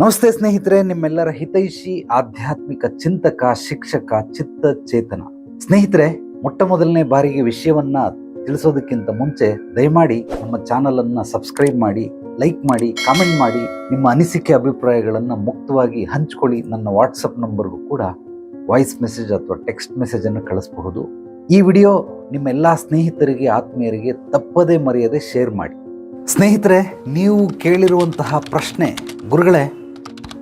ನಮಸ್ತೆ ಸ್ನೇಹಿತರೆ, ನಿಮ್ಮೆಲ್ಲರ ಹಿತೈಷಿ, ಆಧ್ಯಾತ್ಮಿಕ ಚಿಂತಕ, ಶಿಕ್ಷಕ ಚಿತ್ತ ಚೇತನ ಸ್ನೇಹಿತರೆ ಮೊಟ್ಟ ಮೊದಲನೇ ಬಾರಿಗೆ ವಿಷಯವನ್ನ ತಿಳಿಸೋದಕ್ಕಿಂತ ಮುಂಚೆ ದಯಮಾಡಿ ನಮ್ಮ ಚಾನಲ್ ಅನ್ನ ಸಬ್ಸ್ಕ್ರೈಬ್ ಮಾಡಿ, ಲೈಕ್ ಮಾಡಿ, ಕಾಮೆಂಟ್ ಮಾಡಿ, ನಿಮ್ಮ ಅನಿಸಿಕೆ ಅಭಿಪ್ರಾಯಗಳನ್ನು ಮುಕ್ತವಾಗಿ ಹಂಚ್ಕೊಳ್ಳಿ. ನನ್ನ ವಾಟ್ಸಪ್ ನಂಬರ್ಗೂ ಕೂಡ ವಾಯ್ಸ್ ಮೆಸೇಜ್ ಅಥವಾ ಟೆಕ್ಸ್ಟ್ ಮೆಸೇಜ್ ಅನ್ನು ಕಳಿಸಬಹುದು. ಈ ವಿಡಿಯೋ ನಿಮ್ಮೆಲ್ಲ ಸ್ನೇಹಿತರಿಗೆ, ಆತ್ಮೀಯರಿಗೆ ತಪ್ಪದೇ ಮರೆಯದೆ ಶೇರ್ ಮಾಡಿ. ಸ್ನೇಹಿತರೆ, ನೀವು ಕೇಳಿರುವಂತಹ ಪ್ರಶ್ನೆ ಗುರುಗಳೇ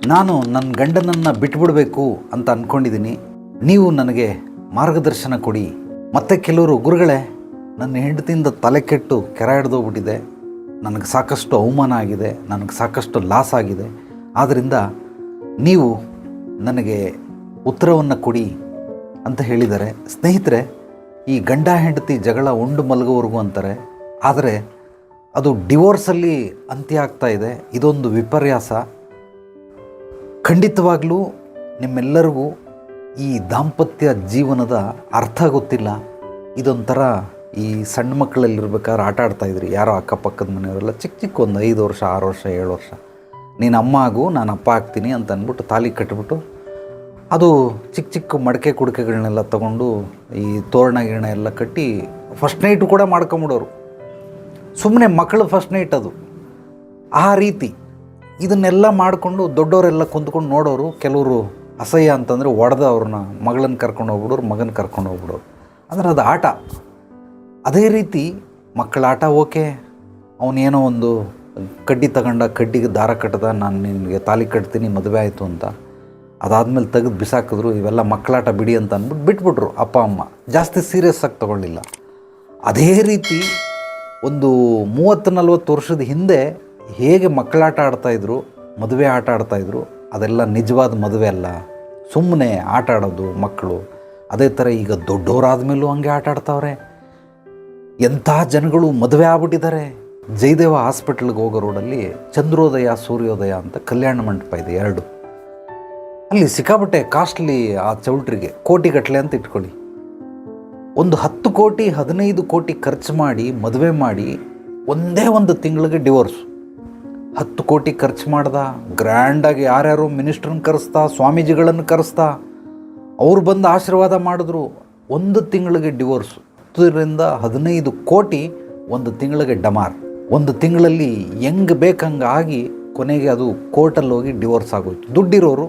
ನಾನು ನನ್ನ ಗಂಡನನ್ನು ಬಿಟ್ಬಿಡಬೇಕು ಅಂತ ಅಂದ್ಕೊಂಡಿದ್ದೀನಿ ನೀವು ನನಗೆ ಮಾರ್ಗದರ್ಶನ ಕೊಡಿ. ಮತ್ತೆ ಕೆಲವರು ಗುರುಗಳೇ, ನನ್ನ ಹೆಂಡತಿಯಿಂದ ತಲೆ ಕೆಟ್ಟು ಕೆರ ಹಿಡ್ದೋಗ್ಬಿಟ್ಟಿದೆ. ನನಗೆ ಸಾಕಷ್ಟು ಅವಮಾನ ಆಗಿದೆ, ನನಗೆ ಸಾಕಷ್ಟು ಲಾಸ್ ಆಗಿದೆ. ಆದ್ದರಿಂದ ನೀವು ನನಗೆ ಉತ್ತರವನ್ನು ಕೊಡಿ ಅಂತ ಹೇಳಿದ್ದಾರೆ ಸ್ನೇಹಿತರೆ, ಈ ಗಂಡ ಹೆಂಡತಿ ಜಗಳ ಉಂಡು ಮಲಗುವವರೆಗೂ ಅಂತಾರೆ. ಆದರೆ ಅದು ಡಿವೋರ್ಸಲ್ಲಿ ಅಂತ್ಯ ಆಗ್ತಾ ಇದೆ. ಇದೊಂದು ವಿಪರ್ಯಾಸ. ಖಂಡಿತವಾಗ್ಲೂ ನಿಮ್ಮೆಲ್ಲರಿಗೂ ಈ ದಾಂಪತ್ಯ ಜೀವನದ ಅರ್ಥ ಗೊತ್ತಿಲ್ಲ. ಇದೊಂಥರ ಈ ಸಣ್ಣ ಮಕ್ಕಳಲ್ಲಿರ್ಬೇಕಾದ್ರೆ ಆಟ ಆಡ್ತಾಯಿದ್ರಿ ಯಾರೋ ಅಕ್ಕಪಕ್ಕದ ಮನೆಯವರೆಲ್ಲ ಚಿಕ್ಕ ಚಿಕ್ಕ ಒಂದು ಐದು ವರ್ಷ, ಆರು ವರ್ಷ, ಏಳು ವರ್ಷ. ನೀನು ಅಮ್ಮ ಆಗು, ನಾನು ಅಪ್ಪ ಆಗ್ತೀನಿ ಅಂತ ಅಂದ್ಬಿಟ್ಟು ತಾಲಿ ಕಟ್ಬಿಟ್ಟು ಅದು ಚಿಕ್ಕ ಚಿಕ್ಕ ಮಡಕೆ ಕುಡಿಕೆಗಳನ್ನೆಲ್ಲ ತೊಗೊಂಡು ಈ ತೋರಣ ಗಿರಣ ಎಲ್ಲ ಕಟ್ಟಿ ಫಸ್ಟ್ ನೈಟು ಕೂಡ ಮಾಡ್ಕೊಂಬಿಡೋರು. ಸುಮ್ಮನೆ ಮಕ್ಕಳು ಫಸ್ಟ್ ನೈಟ್ ಅದು. ಆ ರೀತಿ. ಇದನ್ನೆಲ್ಲ ಮಾಡಿಕೊಂಡು ದೊಡ್ಡವರೆಲ್ಲ ಕುಂತ್ಕೊಂಡು ನೋಡೋರು ಕೆಲವರು ಅಸಹ್ಯ ಅಂತಂದರೆ ಒಡೆದ ಅವ್ರನ್ನ ಮಗಳನ್ನ ಕರ್ಕೊಂಡು ಹೋಗ್ಬಿಡೋರು ಮಗನ ಕರ್ಕೊಂಡು ಹೋಗ್ಬಿಡೋರು. ಅಂದರೆ ಅದು ಆಟ. ಅದೇ ರೀತಿ ಮಕ್ಕಳ ಆಟ ಓಕೆ. ಅವನೇನೋ ಒಂದು ಕಡ್ಡಿ ತಗೊಂಡ ಕಡ್ಡಿಗೆ ದಾರ ಕಟ್ಟದ, ನಾನು ನಿಮಗೆ ತಾಲಿ ಕಟ್ತೀನಿ, ಮದುವೆ ಆಯಿತು ಅಂತ. ಅದಾದಮೇಲೆ ತೆಗೆದು ಬಿಸಾಕಿದ್ರು, ಇವೆಲ್ಲ ಮಕ್ಕಳಾಟ ಬಿಡಿ ಅಂತ ಅಂದ್ಬಿಟ್ಟು ಬಿಟ್ಬಿಟ್ರು ಅಪ್ಪ, ಅಮ್ಮ. ಜಾಸ್ತಿ ಸೀರಿಯಸ್ ಆಗಿ ತಗೊಳ್ಳಿಲ್ಲ. ಅದೇ ರೀತಿ ಒಂದು ಮೂವತ್ತು ನಲ್ವತ್ತು ವರ್ಷದ ಹಿಂದೆ ಹೇಗೆ ಮಕ್ಕಳಾಟ ಆಡ್ತಾಯಿದ್ರು ಮದುವೆ ಆಟ ಆಡ್ತಾಯಿದ್ರು ಅದೆಲ್ಲ ನಿಜವಾದ ಮದುವೆ ಅಲ್ಲ. ಸುಮ್ಮನೆ ಆಟ ಆಡೋದು ಮಕ್ಕಳು. ಅದೇ ಥರ ಈಗ ದೊಡ್ಡವರಾದ ಮೇಲೂ ಹಂಗೆ ಆಟ ಆಡ್ತಾವ್ರೆ. ಎಂಥ ಜನಗಳು ಮದುವೆ ಆಗ್ಬಿಟ್ಟಿದ್ದಾರೆ. ಜಯದೇವ ಹಾಸ್ಪಿಟ್ಲ್ಗೆ ಹೋಗೋ ರೋಡಲ್ಲಿ ಚಂದ್ರೋದಯ, ಸೂರ್ಯೋದಯ ಅಂತ ಕಲ್ಯಾಣ ಮಂಟಪ ಇದೆ ಎರಡು. ಅಲ್ಲಿ ಸಿಕ್ಕಾಬಟ್ಟೆ ಕಾಸ್ಟ್ಲಿ ಆ ಚೌಲ್ಟ್ರಿಗೆ ಕೋಟಿಗಟ್ಟಲೆ ಅಂತ ಇಟ್ಕೊಳ್ಳಿ. ಒಂದು ಹತ್ತು ಕೋಟಿ, ಹದಿನೈದು ಕೋಟಿ ಖರ್ಚು ಮಾಡಿ, ಮದುವೆ ಮಾಡಿ ಒಂದೇ ಒಂದು ತಿಂಗಳಿಗೆ ಡಿವೋರ್ಸ್ ಹತ್ತು ಕೋಟಿ ಖರ್ಚು ಮಾಡ್ದ ಗ್ರ್ಯಾಂಡಾಗಿ ಯಾರ್ಯಾರು ಮಿನಿಸ್ಟ್ರನ್ನ ಕರೆಸ್ತಾ ಸ್ವಾಮೀಜಿಗಳನ್ನು ಕರೆಸ್ತಾ ಅವ್ರು ಬಂದು ಆಶೀರ್ವಾದ ಮಾಡಿದ್ರು. ಒಂದು ತಿಂಗಳಿಗೆ ಡಿವೋರ್ಸ್ ಹತ್ತರಿಂದ ಹದಿನೈದು ಕೋಟಿ ಒಂದು ತಿಂಗಳಿಗೆ ಡಮಾರ್. ಒಂದು ತಿಂಗಳಲ್ಲಿ ಹೆಂಗೆ ಬೇಕಂಗೆ ಆಗಿ ಕೊನೆಗೆ ಅದು ಕೋರ್ಟಲ್ಲಿ ಹೋಗಿ ಡಿವೋರ್ಸ್ ಆಗೋಯ್ತು. ದುಡ್ಡಿರೋರು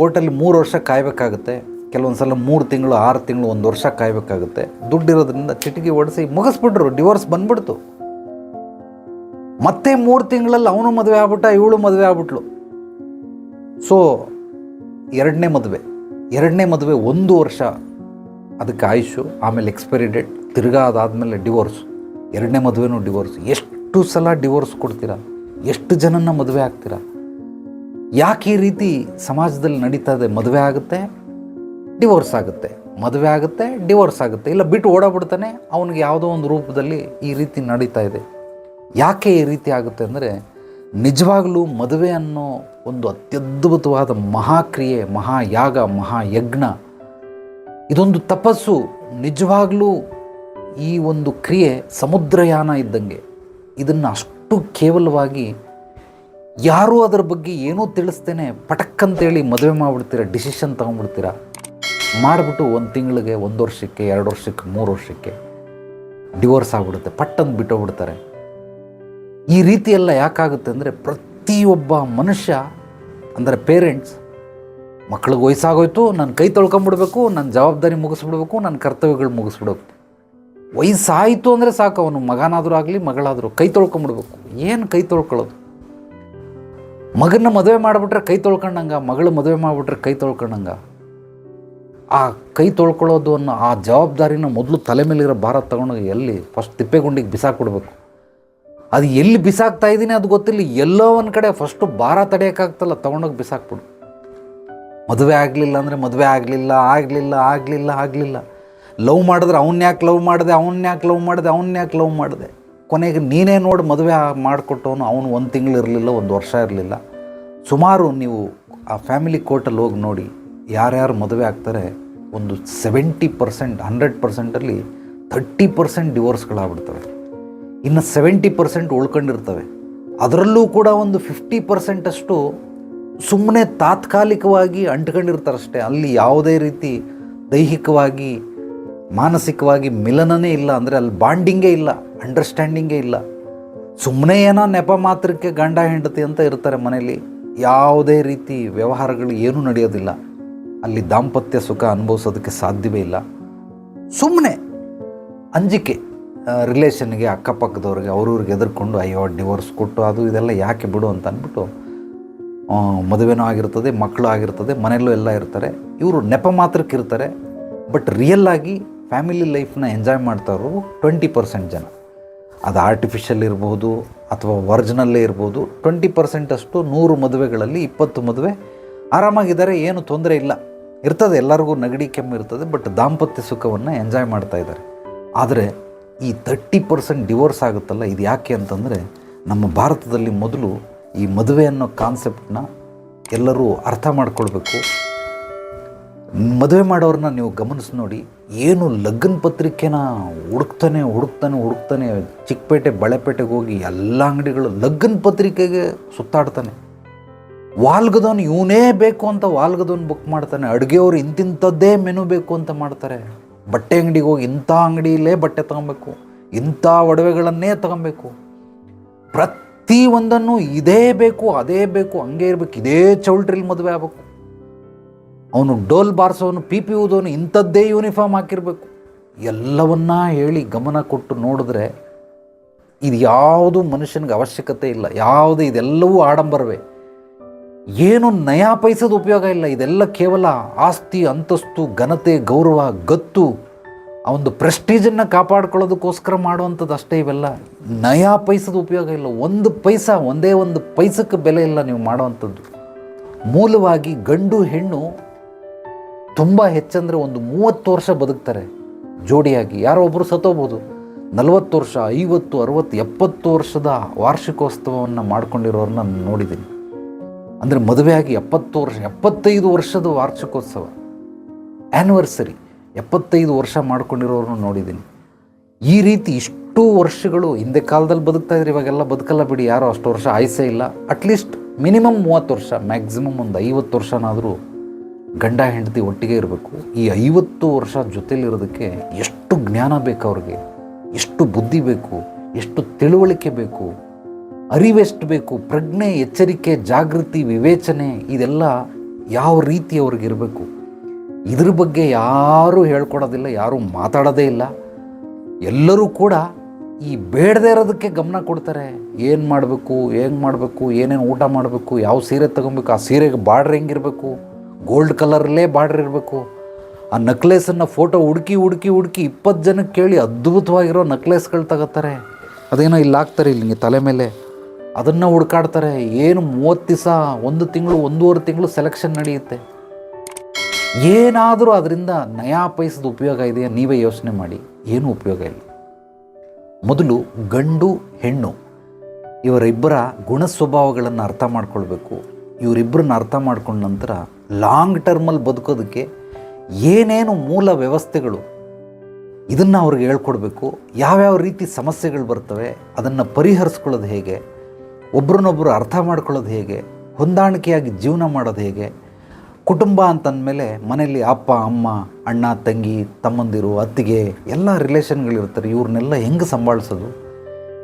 ಕೋರ್ಟಲ್ಲಿ ಮೂರು ವರ್ಷ ಕಾಯಬೇಕಾಗುತ್ತೆ ಕೆಲವೊಂದು ಸಲ ಮೂರು ತಿಂಗಳು, ಆರು ತಿಂಗಳು, ಒಂದು ವರ್ಷ ಕಾಯಬೇಕಾಗುತ್ತೆ. ದುಡ್ಡಿರೋದ್ರಿಂದ ಚಿಟಿಕೆ ಒಡಿಸಿ ಮುಗಿಸ್ಬಿಟ್ರು ಡಿವೋರ್ಸ್ ಬಂದ್ಬಿಡ್ತು. ಮತ್ತೆ ಮೂರು ತಿಂಗಳಲ್ಲಿ ಅವನು ಮದುವೆ ಆಗ್ಬಿಟ್ಟ, ಇವಳು ಮದುವೆ ಆಗ್ಬಿಟ್ಲು. ಸೊ ಎರಡನೇ ಮದುವೆ. ಎರಡನೇ ಮದುವೆ ಒಂದು ವರ್ಷ. ಅದಕ್ಕೆ ಆಯುಷು, ಆಮೇಲೆ ಎಕ್ಸ್ಪೈರಿ ಡೇಟ್ ತಿರ್ಗಾ ಅದಾದಮೇಲೆ ಡಿವೋರ್ಸ್ ಎರಡನೇ ಮದುವೆನೂ ಡಿವೋರ್ಸ್ ಎಷ್ಟು ಸಲ ಡಿವೋರ್ಸ್ ಕೊಡ್ತೀರಾ? ಎಷ್ಟು ಜನನ ಮದುವೆ ಆಗ್ತೀರಾ? ಯಾಕೆ ಈ ರೀತಿ ಸಮಾಜದಲ್ಲಿ ನಡೀತಾ ಇದೆ? ಮದುವೆ ಆಗುತ್ತೆ ಡಿವೋರ್ಸ್ ಆಗುತ್ತೆ. ಮದುವೆ ಆಗುತ್ತೆ ಡಿವೋರ್ಸ್ ಆಗುತ್ತೆ. ಇಲ್ಲ ಬಿಟ್ಟು ಓಡಾಬಿಡ್ತಾನೆ ಅವನಿಗೆ ಯಾವುದೋ ಒಂದು ರೂಪದಲ್ಲಿ ಈ ರೀತಿ ನಡೀತಾ ಇದೆ. ಯಾಕೆ ಈ ರೀತಿ ಆಗುತ್ತೆ ಅಂದರೆ ನಿಜವಾಗಲೂ ಮದುವೆ ಅನ್ನೋ ಒಂದು ಅತ್ಯದ್ಭುತವಾದ ಮಹಾಕ್ರಿಯೆ, ಮಹಾಯಾಗ, ಮಹಾಯಜ್ಞ, ಇದೊಂದು ತಪಸ್ಸು, ನಿಜವಾಗಲೂ ಈ ಒಂದು ಕ್ರಿಯೆ ಸಮುದ್ರಯಾನ ಇದ್ದಂಗೆ. ಇದನ್ನು ಅಷ್ಟು ಕೇವಲವಾಗಿ ಯಾರೂ ಅದರ ಬಗ್ಗೆ ಏನೂ ತಿಳಿಸ್ತೇನೆ, ಪಟಕ್ಕಂತೇಳಿ ಮದುವೆ ಮಾಡಿಬಿಡ್ತೀರಾ, ಡಿಸಿಷನ್ ತೊಗೊಂಡ್ಬಿಡ್ತೀರಾ? ಮಾಡಿಬಿಟ್ಟು ಒಂದು ತಿಂಗಳಿಗೆ, ಒಂದು ವರ್ಷಕ್ಕೆ, ಎರಡು ವರ್ಷಕ್ಕೆ, ಮೂರು ವರ್ಷಕ್ಕೆ ಡಿವೋರ್ಸ್ ಆಗಿಬಿಡುತ್ತೆ, ಪಟ್ಟಂದು ಬಿಟ್ಟೋಗ್ಬಿಡ್ತಾರೆ. ಈ ರೀತಿಯೆಲ್ಲ ಯಾಕಾಗುತ್ತೆ ಅಂದರೆ ಪ್ರತಿಯೊಬ್ಬ ಮನುಷ್ಯ, ಅಂದರೆ ಪೇರೆಂಟ್ಸ್ ಮಕ್ಳಿಗೆ ವಯಸ್ಸಾಗೋಯ್ತು ನನ್ನ ಕೈ ತೊಳ್ಕೊಂಬಿಡ್ಬೇಕು ನನ್ನ ಜವಾಬ್ದಾರಿ ಮುಗಿಸ್ಬಿಡ್ಬೇಕು ನನ್ನ ಕರ್ತವ್ಯಗಳು ಮುಗಿಸ್ಬಿಡ್ಬೇಕು ವಯಸ್ಸಾಯಿತು ಅಂದರೆ ಸಾಕು, ಅವನು ಮಗನಾದರೂ ಆಗಲಿ, ಮಗಳಾದರೂ ಕೈ ತೊಳ್ಕೊಂಬಿಡ್ಬೇಕು. ಏನು ಕೈ ತೊಳ್ಕೊಳ್ಳೋದು? ಮಗನ ಮದುವೆ ಮಾಡಿಬಿಟ್ರೆ ಕೈ ತೊಳ್ಕೊಂಡಂಗ, ಮಗಳು ಮದುವೆ ಮಾಡಿಬಿಟ್ರೆ ಕೈ ತೊಳ್ಕೊಂಡಂಗ. ಆ ಕೈ ತೊಳ್ಕೊಳ್ಳೋದು ಅನ್ನೋ ಆ ಜವಾಬ್ದಾರಿನ ಮೊದಲು ತಲೆ ಮೇಲಿರೋ ಭಾರ ತಗೊಂಡೋಗಿ ಎಲ್ಲಿ ಫಸ್ಟ್ ತಿಪ್ಪೆಗುಂಡಿಗೆ ಬಿಸಾಕ್ಬಿಡ್ಬೇಕು. ಅದು ಎಲ್ಲಿ ಬಿಸಾಕ್ತಾ ಇದ್ದೀನಿ ಅದು ಗೊತ್ತಿಲ್ಲ. ಎಲ್ಲೋ ಒಂದು ಕಡೆ ಫಸ್ಟು ಭಾರ ತಡೆಯೋಕ್ಕಾಗ್ತಲ್ಲ, ತೊಗೊಂಡೋಗಿ ಬಿಸಾಕ್ಬಿಡು. ಮದುವೆ ಆಗಲಿಲ್ಲ ಅಂದರೆ ಮದುವೆ ಆಗಲಿಲ್ಲ ಆಗಲಿಲ್ಲ ಆಗಲಿಲ್ಲ ಆಗಲಿಲ್ಲ. ಲವ್ ಮಾಡಿದ್ರೆ ಅವನ್ನ ಯಾಕೆ ಲವ್ ಮಾಡಿದೆ, ಅವ್ನ ಯಾಕೆ ಲವ್ ಮಾಡಿದೆ ಅವನ್ನ ಯಾಕೆ ಲವ್ ಮಾಡಿದೆ? ಕೊನೆಗೆ ನೀನೇ ನೋಡಿ ಮದುವೆ ಮಾಡಿಕೊಟ್ಟವನು ಅವನು ಒಂದು ತಿಂಗಳು ಇರಲಿಲ್ಲ, ಒಂದು ವರ್ಷ ಇರಲಿಲ್ಲ. ಸುಮಾರು ನೀವು ಆ ಫ್ಯಾಮಿಲಿ ಕೋರ್ಟಲ್ಲಿ ಹೋಗಿ ನೋಡಿ, ಯಾರ್ಯಾರು ಮದುವೆ ಆಗ್ತಾರೆ, ಒಂದು ಸೆವೆಂಟಿ ಪರ್ಸೆಂಟ್ ಹಂಡ್ರೆಡ್ ಪರ್ಸೆಂಟಲ್ಲಿ ಥರ್ಟಿ ಪರ್ಸೆಂಟ್ ಡಿವೋರ್ಸ್ಗಳಾಗ್ಬಿಡ್ತವೆ ಇನ್ನು ಸೆವೆಂಟಿ ಪರ್ಸೆಂಟ್ ಉಳ್ಕೊಂಡಿರ್ತವೆ. ಅದರಲ್ಲೂ ಕೂಡ ಒಂದು ಫಿಫ್ಟಿ ಪರ್ಸೆಂಟಷ್ಟು ಸುಮ್ಮನೆ ತಾತ್ಕಾಲಿಕವಾಗಿ ಅಂಟ್ಕೊಂಡಿರ್ತಾರಷ್ಟೇ. ಅಲ್ಲಿ ಯಾವುದೇ ರೀತಿ ದೈಹಿಕವಾಗಿ, ಮಾನಸಿಕವಾಗಿ ಮಿಲನನೇ ಇಲ್ಲ. ಅಂದರೆ ಅಲ್ಲಿ ಬಾಂಡಿಂಗೇ ಇಲ್ಲ ಅಂಡರ್ಸ್ಟ್ಯಾಂಡಿಂಗೇ ಇಲ್ಲ. ಸುಮ್ಮನೆ ಏನೋ ನೆಪ ಮಾತ್ರಕ್ಕೆ ಗಂಡ, ಹೆಂಡತಿ ಅಂತ ಇರ್ತಾರೆ ಮನೆಯಲ್ಲಿ ಯಾವುದೇ ರೀತಿ ವ್ಯವಹಾರಗಳು ಏನೂ ನಡೆಯೋದಿಲ್ಲ. ಅಲ್ಲಿ ದಾಂಪತ್ಯ ಸುಖ ಅನುಭವಿಸೋದಕ್ಕೆ ಸಾಧ್ಯವೇ ಇಲ್ಲ. ಸುಮ್ಮನೆ ಅಂಜಿಕೆ. ರಿಲೇಷನ್ಗೆ ಅಕ್ಕಪಕ್ಕದವ್ರಿಗೆ, ಅವ್ರವ್ರಿಗೆ ಎದುರ್ಕೊಂಡು, ಅಯ್ಯೋ ಡಿವೋರ್ಸ್ ಕೊಟ್ಟು, ಅದು ಇದೆಲ್ಲ ಯಾಕೆ ಬಿಡು? ಅಂತ ಅಂದ್ಬಿಟ್ಟು ಮದುವೆನೂ ಆಗಿರ್ತದೆ, ಮಕ್ಕಳು ಆಗಿರ್ತದೆ, ಮನೆಯಲ್ಲೂ ಎಲ್ಲ ಇರ್ತಾರೆ. ಇವರು ನೆಪ ಮಾತ್ರಕ್ಕೆ ಇರ್ತಾರೆ ಬಟ್ ರಿಯಲ್ಲಾಗಿ ಫ್ಯಾಮಿಲಿ ಲೈಫ್ನ ಎಂಜಾಯ್ ಮಾಡ್ತಾರೋ ಟ್ವೆಂಟಿ ಪರ್ಸೆಂಟ್ ಜನ. ಅದು ಆರ್ಟಿಫಿಷಿಯಲ್ ಇರ್ಬೋದು, ಅಥವಾ ಒರಿಜಿನಲ್ಲೇ ಇರ್ಬೋದು ಟ್ವೆಂಟಿ ಪರ್ಸೆಂಟಷ್ಟು ನೂರು ಮದುವೆಗಳಲ್ಲಿ ಇಪ್ಪತ್ತು ಮದುವೆ ಆರಾಮಾಗಿದ್ದಾರೆ, ಏನು ತೊಂದರೆ ಇಲ್ಲ. ಇರ್ತದೆ, ಎಲ್ಲರಿಗೂ ನಗಡಿ ಕೆಮ್ಮು ಇರ್ತದೆ ಬಟ್ ದಾಂಪತ್ಯ ಸುಖವನ್ನು ಎಂಜಾಯ್ ಮಾಡ್ತಾ ಇದ್ದಾರೆ. ಆದರೆ ಈ ತರ್ಟಿ ಪರ್ಸೆಂಟ್ ಡಿವೋರ್ಸ್ ಆಗುತ್ತಲ್ಲ, ಇದು ಯಾಕೆ ಅಂತಂದರೆ ನಮ್ಮ ಭಾರತದಲ್ಲಿ ಮೊದಲು ಈ ಮದುವೆ ಅನ್ನೋ ಕಾನ್ಸೆಪ್ಟನ್ನ ಎಲ್ಲರೂ ಅರ್ಥ ಮಾಡ್ಕೊಳ್ಬೇಕು. ಮದುವೆ ಮಾಡೋರನ್ನ ನೀವು ಗಮನಿಸಿ ನೋಡಿ, ಏನು ಲಗ್ನ ಪತ್ರಿಕೆನ ಹುಡುಕ್ತಾನೆ ಹುಡುಕ್ತಾನೆ ಹುಡುಕ್ತಾನೆ ಚಿಕ್ಕಪೇಟೆ ಬಳೆಪೇಟೆಗೆ ಹೋಗಿ ಎಲ್ಲ ಅಂಗಡಿಗಳು ಲಗ್ನ ಪತ್ರಿಕೆಗೆ ಸುತ್ತಾಡ್ತಾನೆ. ವಾಲ್ಗದವನು ಇವನೇ ಬೇಕು ಅಂತ ವಾಲ್ಗದವನು ಬುಕ್ ಮಾಡ್ತಾನೆ, ಅಡುಗೆಯವರು ಇಂತಿಂಥದ್ದೇ ಮೆನು ಬೇಕು ಅಂತ ಮಾಡ್ತಾರೆ. ಬಟ್ಟೆ ಅಂಗಡಿಗೆ ಹೋಗಿ ಇಂಥ ಅಂಗಡಿಯಲ್ಲೇ ಬಟ್ಟೆ ತಗೊಬೇಕು, ಇಂಥ ಒಡವೆಗಳನ್ನೇ ತಗೊಬೇಕು. ಪ್ರತಿ ಒಂದನ್ನು ಇದೇ ಬೇಕು, ಅದೇ ಬೇಕು, ಹಂಗೆ ಇರಬೇಕು, ಇದೇ ಚೌಲ್ಟ್ರಿಲಿ ಮದುವೆ ಆಗಬೇಕು. ಅವನು ಡೋಲ್ ಬಾರಿಸೋನು, ಪಿ ಪಿ ಊದೋನು, ಇಂಥದ್ದೇ ಯೂನಿಫಾರ್ಮ್ ಹಾಕಿರಬೇಕು. ಎಲ್ಲವನ್ನ ಹೇಳಿ ಗಮನ ಕೊಟ್ಟು ನೋಡಿದ್ರೆ ಇದು ಯಾವುದು ಮನುಷ್ಯನಿಗೆ ಅವಶ್ಯಕತೆ ಇಲ್ಲ. ಯಾವುದು ಇದೆಲ್ಲವೂ ಆಡಂಬರವೇ. ಏನು ನಯಾ ಪೈಸದ ಉಪಯೋಗ ಇಲ್ಲ. ಇದೆಲ್ಲ ಕೇವಲ ಆಸ್ತಿ, ಅಂತಸ್ತು, ಘನತೆ, ಗೌರವ, ಗತ್ತು, ಆ ಒಂದು ಪ್ರೆಸ್ಟೀಜನ್ನು ಕಾಪಾಡ್ಕೊಳ್ಳೋದಕ್ಕೋಸ್ಕರ ಮಾಡುವಂಥದ್ದು ಅಷ್ಟೇ ಇವೆಲ್ಲ. ನಯಾ ಪೈಸದ ಉಪಯೋಗ ಇಲ್ಲ. ಒಂದು ಪೈಸ, ಒಂದೇ ಒಂದು ಪೈಸಕ್ಕೆ ಬೆಲೆ ಇಲ್ಲ ನೀವು ಮಾಡುವಂಥದ್ದು. ಮೂಲವಾಗಿ ಗಂಡು, ಹೆಣ್ಣು ತುಂಬ ಹೆಚ್ಚಂದರೆ ಒಂದು ಮೂವತ್ತು ವರ್ಷ ಬದುಕ್ತಾರೆ. ಜೋಡಿಯಾಗಿ. ಯಾರೋ ಒಬ್ಬರು ಸತ್ತೋಗ್ಬೋದು. ನಲವತ್ತು ವರ್ಷ, ಐವತ್ತು, ಅರವತ್ತು, ಎಪ್ಪತ್ತು ವರ್ಷದ ವಾರ್ಷಿಕೋತ್ಸವವನ್ನು ಮಾಡ್ಕೊಂಡಿರೋರನ್ನ ನಾನು ನೋಡಿದ್ದೀನಿ. ಅಂದರೆ ಮದುವೆಯಾಗಿ ಎಪ್ಪತ್ತು ವರ್ಷ, ಎಪ್ಪತ್ತೈದು ವರ್ಷದ ವಾರ್ಷಿಕೋತ್ಸವ. ಆ್ಯನಿವರ್ಸರಿ ಎಪ್ಪತ್ತೈದು ವರ್ಷ ಮಾಡ್ಕೊಂಡಿರೋರನ್ನು ನೋಡಿದ್ದೀನಿ. ಈ ರೀತಿ ಇಷ್ಟು ವರ್ಷಗಳು ಹಿಂದೆ ಕಾಲದಲ್ಲಿ ಬದುಕ್ತಾ ಇದ್ರೆ ಇವಾಗೆಲ್ಲ ಬದುಕಲ್ಲ ಬಿಡಿ, ಯಾರೋ ಅಷ್ಟು ವರ್ಷ ಆಯ್ಸೇ ಇಲ್ಲ. ಅಟ್ಲೀಸ್ಟ್ ಮಿನಿಮಮ್ ಮೂವತ್ತು ವರ್ಷ ಮ್ಯಾಕ್ಸಿಮಮ್ ಒಂದು ಐವತ್ತು ವರ್ಷನಾದರೂ ಗಂಡ ಹೆಂಡತಿ ಒಟ್ಟಿಗೆ ಇರಬೇಕು. ಈ ಐವತ್ತು ವರ್ಷ ಜೊತೆಲಿರೋದಕ್ಕೆ ಎಷ್ಟು ಜ್ಞಾನ ಬೇಕು ಅವ್ರಿಗೆ? ಎಷ್ಟು ಬುದ್ಧಿ ಬೇಕು? ಎಷ್ಟು ತಿಳುವಳಿಕೆ ಬೇಕು? ಅರಿವೆಷ್ಟು ಬೇಕು, ಪ್ರಜ್ಞೆ, ಎಚ್ಚರಿಕೆ, ಜಾಗೃತಿ, ವಿವೇಚನೆ, ಇದೆಲ್ಲ ಯಾವ ರೀತಿ ಅವ್ರಿಗಿರಬೇಕು ಇದ್ರ ಬಗ್ಗೆ ಯಾರೂ ಹೇಳ್ಕೊಡೋದಿಲ್ಲ, ಯಾರೂ ಮಾತಾಡೋದೇ ಇಲ್ಲ. ಎಲ್ಲರೂ ಕೂಡ ಈ ಬೇಡದೇ ಇರೋದಕ್ಕೆ ಗಮನ ಕೊಡ್ತಾರೆ. ಏನು ಮಾಡಬೇಕು, ಹೆಂಗೆ ಮಾಡಬೇಕು, ಏನೇನು ಊಟ ಮಾಡಬೇಕು, ಯಾವ ಸೀರೆ ತೊಗೊಬೇಕು, ಆ ಸೀರೆಗೆ ಬಾರ್ಡ್ರ್ ಹೆಂಗಿರಬೇಕು, ಗೋಲ್ಡ್ ಕಲರಲ್ಲೇ ಬಾರ್ಡ್ರ್ ಇರಬೇಕು. ಆ ನಕ್ಲೇಸನ್ನು ಫೋಟೋ ಹುಡುಕಿ ಹುಡುಕಿ ಹುಡುಕಿ ಇಪ್ಪತ್ತು ಜನಕ್ಕೆ ಕೇಳಿ ಅದ್ಭುತವಾಗಿರೋ ನಕ್ಲೇಸ್ಗಳು ತಗೋತಾರೆ. ಅದೇನೋ ಇಲ್ಲಿ ಹಾಕ್ತಾರೆ ಇಲ್ಲಿ ತಲೆ ಮೇಲೆ. ಅದನ್ನು ಹುಡ್ಕಾಡ್ತಾರೆ. ಏನು ಮೂವತ್ತು ದಿವಸ, ಒಂದು ತಿಂಗಳು, ಒಂದೂವರೆ ತಿಂಗಳು ಸೆಲೆಕ್ಷನ್ ನಡೆಯುತ್ತೆ. ಏನಾದರೂ ಅದರಿಂದ ನಯಾ ಪೈಸದ ಉಪಯೋಗ ಇದೆಯಾ? ನೀವೇ ಯೋಚನೆ ಮಾಡಿ. ಏನೂ ಉಪಯೋಗ ಇಲ್ಲ. ಮೊದಲು ಗಂಡು, ಹೆಣ್ಣು, ಇವರಿಬ್ಬರ ಗುಣ ಸ್ವಭಾವಗಳನ್ನು ಅರ್ಥ ಮಾಡ್ಕೊಳ್ಬೇಕು. ಇವರಿಬ್ಬರನ್ನ ಅರ್ಥ ಮಾಡ್ಕೊಂಡ ನಂತರ ಲಾಂಗ್ ಟರ್ಮಲ್ಲಿ ಬದುಕೋದಕ್ಕೆ ಏನೇನು ಮೂಲ ವ್ಯವಸ್ಥೆಗಳು ಇದನ್ನು ಅವ್ರಿಗೆ ಹೇಳ್ಕೊಡ್ಬೇಕು. ಯಾವ್ಯಾವ ರೀತಿ ಸಮಸ್ಯೆಗಳು ಬರ್ತವೆ, ಅದನ್ನು ಪರಿಹರಿಸ್ಕೊಳ್ಳೋದು ಹೇಗೆ ಒಬ್ರನ್ನೊಬ್ಬರು ಅರ್ಥ ಮಾಡ್ಕೊಳ್ಳೋದು ಹೇಗೆ? ಹೊಂದಾಣಿಕೆಯಾಗಿ ಜೀವನ ಮಾಡೋದು ಹೇಗೆ? ಕುಟುಂಬ ಅಂತಂದಮೇಲೆ ಮನೆಯಲ್ಲಿ ಅಪ್ಪ, ಅಮ್ಮ, ಅಣ್ಣ, ತಂಗಿ, ತಮ್ಮಂದಿರು, ಅತ್ತಿಗೆ ಎಲ್ಲ ರಿಲೇಷನ್ಗಳಿರ್ತಾರೆ. ಇವ್ರನ್ನೆಲ್ಲ ಹೆಂಗೆ ಸಂಭಾಳಿಸೋದು?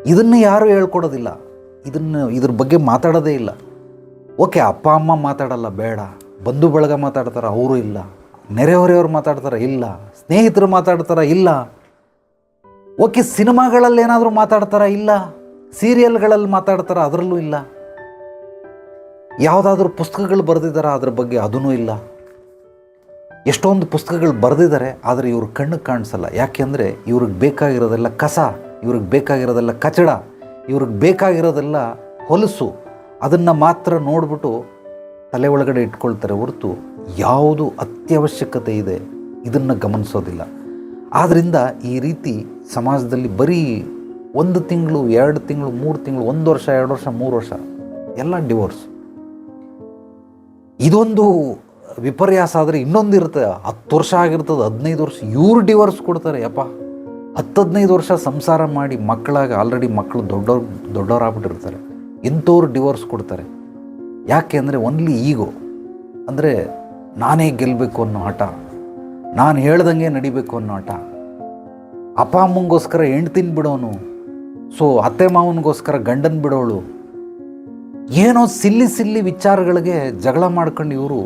ಇದನ್ನು ಯಾರೂ ಹೇಳ್ಕೊಡೋದಿಲ್ಲ. ಇದನ್ನು, ಇದ್ರ ಬಗ್ಗೆ ಮಾತಾಡೋದೇ ಇಲ್ಲ. ಓಕೆ, ಅಪ್ಪ, ಅಮ್ಮ ಮಾತಾಡಲ್ಲ, ಬೇಡ. ಬಂಧು ಬಳಗ ಮಾತಾಡ್ತಾರೆ, ಅವರು ಇಲ್ಲ. ನೆರೆಹೊರೆಯವ್ರು ಮಾತಾಡ್ತಾರೆ, ಇಲ್ಲ. ಸ್ನೇಹಿತರು ಮಾತಾಡ್ತಾರ, ಇಲ್ಲ. ಓಕೆ ಸಿನಿಮಾಗಳಲ್ಲಿ ಏನಾದರೂ ಮಾತಾಡ್ತಾರ, ಇಲ್ಲ? ಸೀರಿಯಲ್ಗಳಲ್ಲಿ ಮಾತಾಡ್ತಾರೆ, ಅದರಲ್ಲೂ ಇಲ್ಲ. ಯಾವುದಾದ್ರೂ ಪುಸ್ತಕಗಳು ಬರೆದಿದ್ದಾರೆ ಅದ್ರ ಬಗ್ಗೆ ಅದೂ ಇಲ್ಲ. ಎಷ್ಟೊಂದು ಪುಸ್ತಕಗಳು ಬರೆದಿದ್ದಾರೆ ಆದರೆ ಇವ್ರ ಕಣ್ಣಿಗೆ ಕಾಣಿಸಲ್ಲ. ಯಾಕೆಂದರೆ ಇವ್ರಿಗೆ ಬೇಕಾಗಿರೋದೆಲ್ಲ ಕಸ, ಇವ್ರಿಗೆ ಬೇಕಾಗಿರೋದೆಲ್ಲ ಕಚಡ, ಇವ್ರಿಗೆ ಬೇಕಾಗಿರೋದೆಲ್ಲ ಹೊಲಸು. ಅದನ್ನು ಮಾತ್ರ ನೋಡಿಬಿಟ್ಟು ತಲೆ ಒಳಗಡೆ ಇಟ್ಕೊಳ್ತಾರೆ ಹೊರತು ಯಾವುದು ಅತ್ಯವಶ್ಯಕತೆ ಇದೆ. ಇದನ್ನು ಗಮನಿಸೋದಿಲ್ಲ. ಆದ್ದರಿಂದ ಈ ರೀತಿ ಸಮಾಜದಲ್ಲಿ ಬರೀ ಒಂದು ತಿಂಗಳು, ಎರಡು ತಿಂಗಳು, ಮೂರು ತಿಂಗಳು, ಒಂದು ವರ್ಷ, ಎರಡು ವರ್ಷ, ಮೂರು ವರ್ಷ, ಎಲ್ಲ ಡಿವೋರ್ಸ್. ಇದೊಂದು ವಿಪರ್ಯಾಸ ಆದರೆ ಇನ್ನೊಂದು ಇರುತ್ತೆ. ಹತ್ತು ವರ್ಷ ಆಗಿರ್ತದೆ, ಹದಿನೈದು ವರ್ಷ, ಇವ್ರು ಡಿವೋರ್ಸ್ ಕೊಡ್ತಾರೆ, ಯಪ್ಪ. ಹತ್ತು, ಹದಿನೈದು ವರ್ಷ ಸಂಸಾರ ಮಾಡಿ ಮಕ್ಕಳಾಗಿ ಆಲ್ರೆಡಿ ಮಕ್ಕಳು ದೊಡ್ಡವ್ರು, ದೊಡ್ಡವರಾಗ್ಬಿಟ್ಟಿರ್ತಾರೆ. ಇಂಥವ್ರು ಡಿವೋರ್ಸ್ ಕೊಡ್ತಾರೆ. ಯಾಕೆ ಅಂದರೆ ಓನ್ಲಿ ಈಗೋ ಅಂದರೆ ನಾನೇ ಗೆಲ್ಲಬೇಕು ಅನ್ನೋ ಆಟ ನಾನು ಹೇಳ್ದಂಗೆ ನಡಿಬೇಕು ಅನ್ನೋ ಆಟ ಅಪ್ಪ ಅಮ್ಮಂಗೋಸ್ಕರ ಹೆಣ್ತಿನ ಬಿಡೋನು. ಸೊ ಅತ್ತೆ ಮಾವನಿಗೋಸ್ಕರ ಗಂಡನ ಬಿಡೋಳು. ಏನೋ ಸಿಲ್ಲಿ ಸಿಲ್ಲಿ ವಿಚಾರಗಳಿಗೆ ಜಗಳ ಮಾಡ್ಕೊಂಡು ಇವರು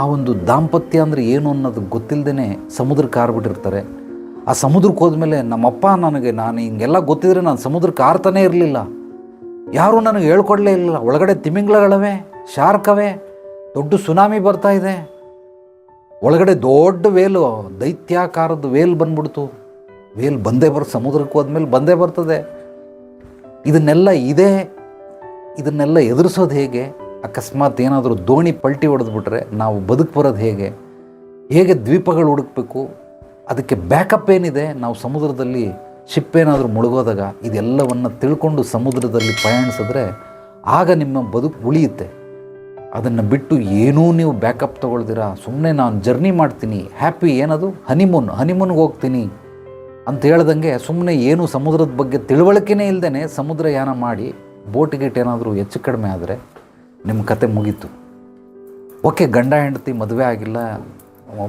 ಆ ಒಂದು ದಾಂಪತ್ಯ ಅಂದರೆ ಏನು ಅನ್ನೋದು ಗೊತ್ತಿಲ್ಲದೇ ಸಮುದ್ರಕ್ಕೆ ಹಾರ್ಬಿಟ್ಟಿರ್ತಾರೆ ಆ ಸಮುದ್ರಕ್ಕೆ ಹೋದ್ಮೇಲೆ ನಮ್ಮಪ್ಪ ನನಗೆ, ನಾನು ಹಿಂಗೆಲ್ಲ ಗೊತ್ತಿದ್ರೆ ನಾನು ಸಮುದ್ರಕ್ಕೆ ಆರ್ತಾನೇ ಇರಲಿಲ್ಲ. ಯಾರೂ ನನಗೆ ಹೇಳ್ಕೊಡ್ಲೇ ಇಲ್ಲ ಒಳಗಡೆ ತಿಮಿಂಗ್ಲಗಳವೆ, ಶಾರ್ಕವೇ, ದೊಡ್ಡ ಸುನಾಮಿ ಬರ್ತಾ ಇದೆ. ಒಳಗಡೆ ದೊಡ್ಡ ವೇಲು, ದೈತ್ಯಾಕಾರದ ವೇಲ್ ಬಂದ್ಬಿಡ್ತು. ವೇಲ್ ಬಂದೇ ಬರ್, ಸಮುದ್ರಕ್ಕೆ ಹೋದ್ಮೇಲೆ ಬಂದೇ ಬರ್ತದೆ. ಇದನ್ನೆಲ್ಲ ಇದೆ, ಇದನ್ನೆಲ್ಲ ಎದುರಿಸೋದು ಹೇಗೆ? ಅಕಸ್ಮಾತ್ ಏನಾದರೂ ದೋಣಿ ಪಲ್ಟಿ ಹೊಡೆದ್ಬಿಟ್ರೆ ನಾವು ಬದುಕು ಬರೋದು ಹೇಗೆ? ಹೇಗೆ ದ್ವೀಪಗಳು ಹುಡುಕಬೇಕು? ಅದಕ್ಕೆ ಬ್ಯಾಕಪ್ ಏನಿದೆ? ನಾವು ಸಮುದ್ರದಲ್ಲಿ ಶಿಪ್ ಏನಾದರೂ ಮುಳುಗೋದಾಗ ಇದೆಲ್ಲವನ್ನು ತಿಳ್ಕೊಂಡು ಸಮುದ್ರದಲ್ಲಿ ಪ್ರಯಾಣಿಸಿದ್ರೆ ಆಗ ನಿಮ್ಮ ಬದುಕು ಉಳಿಯುತ್ತೆ. ಅದನ್ನು ಬಿಟ್ಟು ಏನೂ ನೀವು ಬ್ಯಾಕಪ್ ತೊಗೊಳ್ದಿರ? ಸುಮ್ಮನೆ ನಾನು ಜರ್ನಿ ಮಾಡ್ತೀನಿ. ಹ್ಯಾಪಿ ಏನದು? ಹನಿಮೂನ್ ಹನಿಮೂನ್ಗೆ ಹೋಗ್ತೀನಿ. ಅಂತ ಹೇಳ್ದಂಗೆ ಸುಮ್ಮನೆ ಏನು ಸಮುದ್ರದ ಬಗ್ಗೆ ತಿಳುವಳಿಕೆನೇ ಇಲ್ಲದೇ ಸಮುದ್ರ ಯಾನ ಮಾಡಿ ಬೋಟ್ ಗೀಟ್ ಏನಾದರೂ ಹೆಚ್ಚು ಕಡಿಮೆ ಆದರೆ ನಿಮ್ಮ ಕತೆ ಮುಗೀತು. ಓಕೆ, ಗಂಡ, ಹೆಂಡತಿ ಮದುವೆ ಆಗಿಲ್ಲ,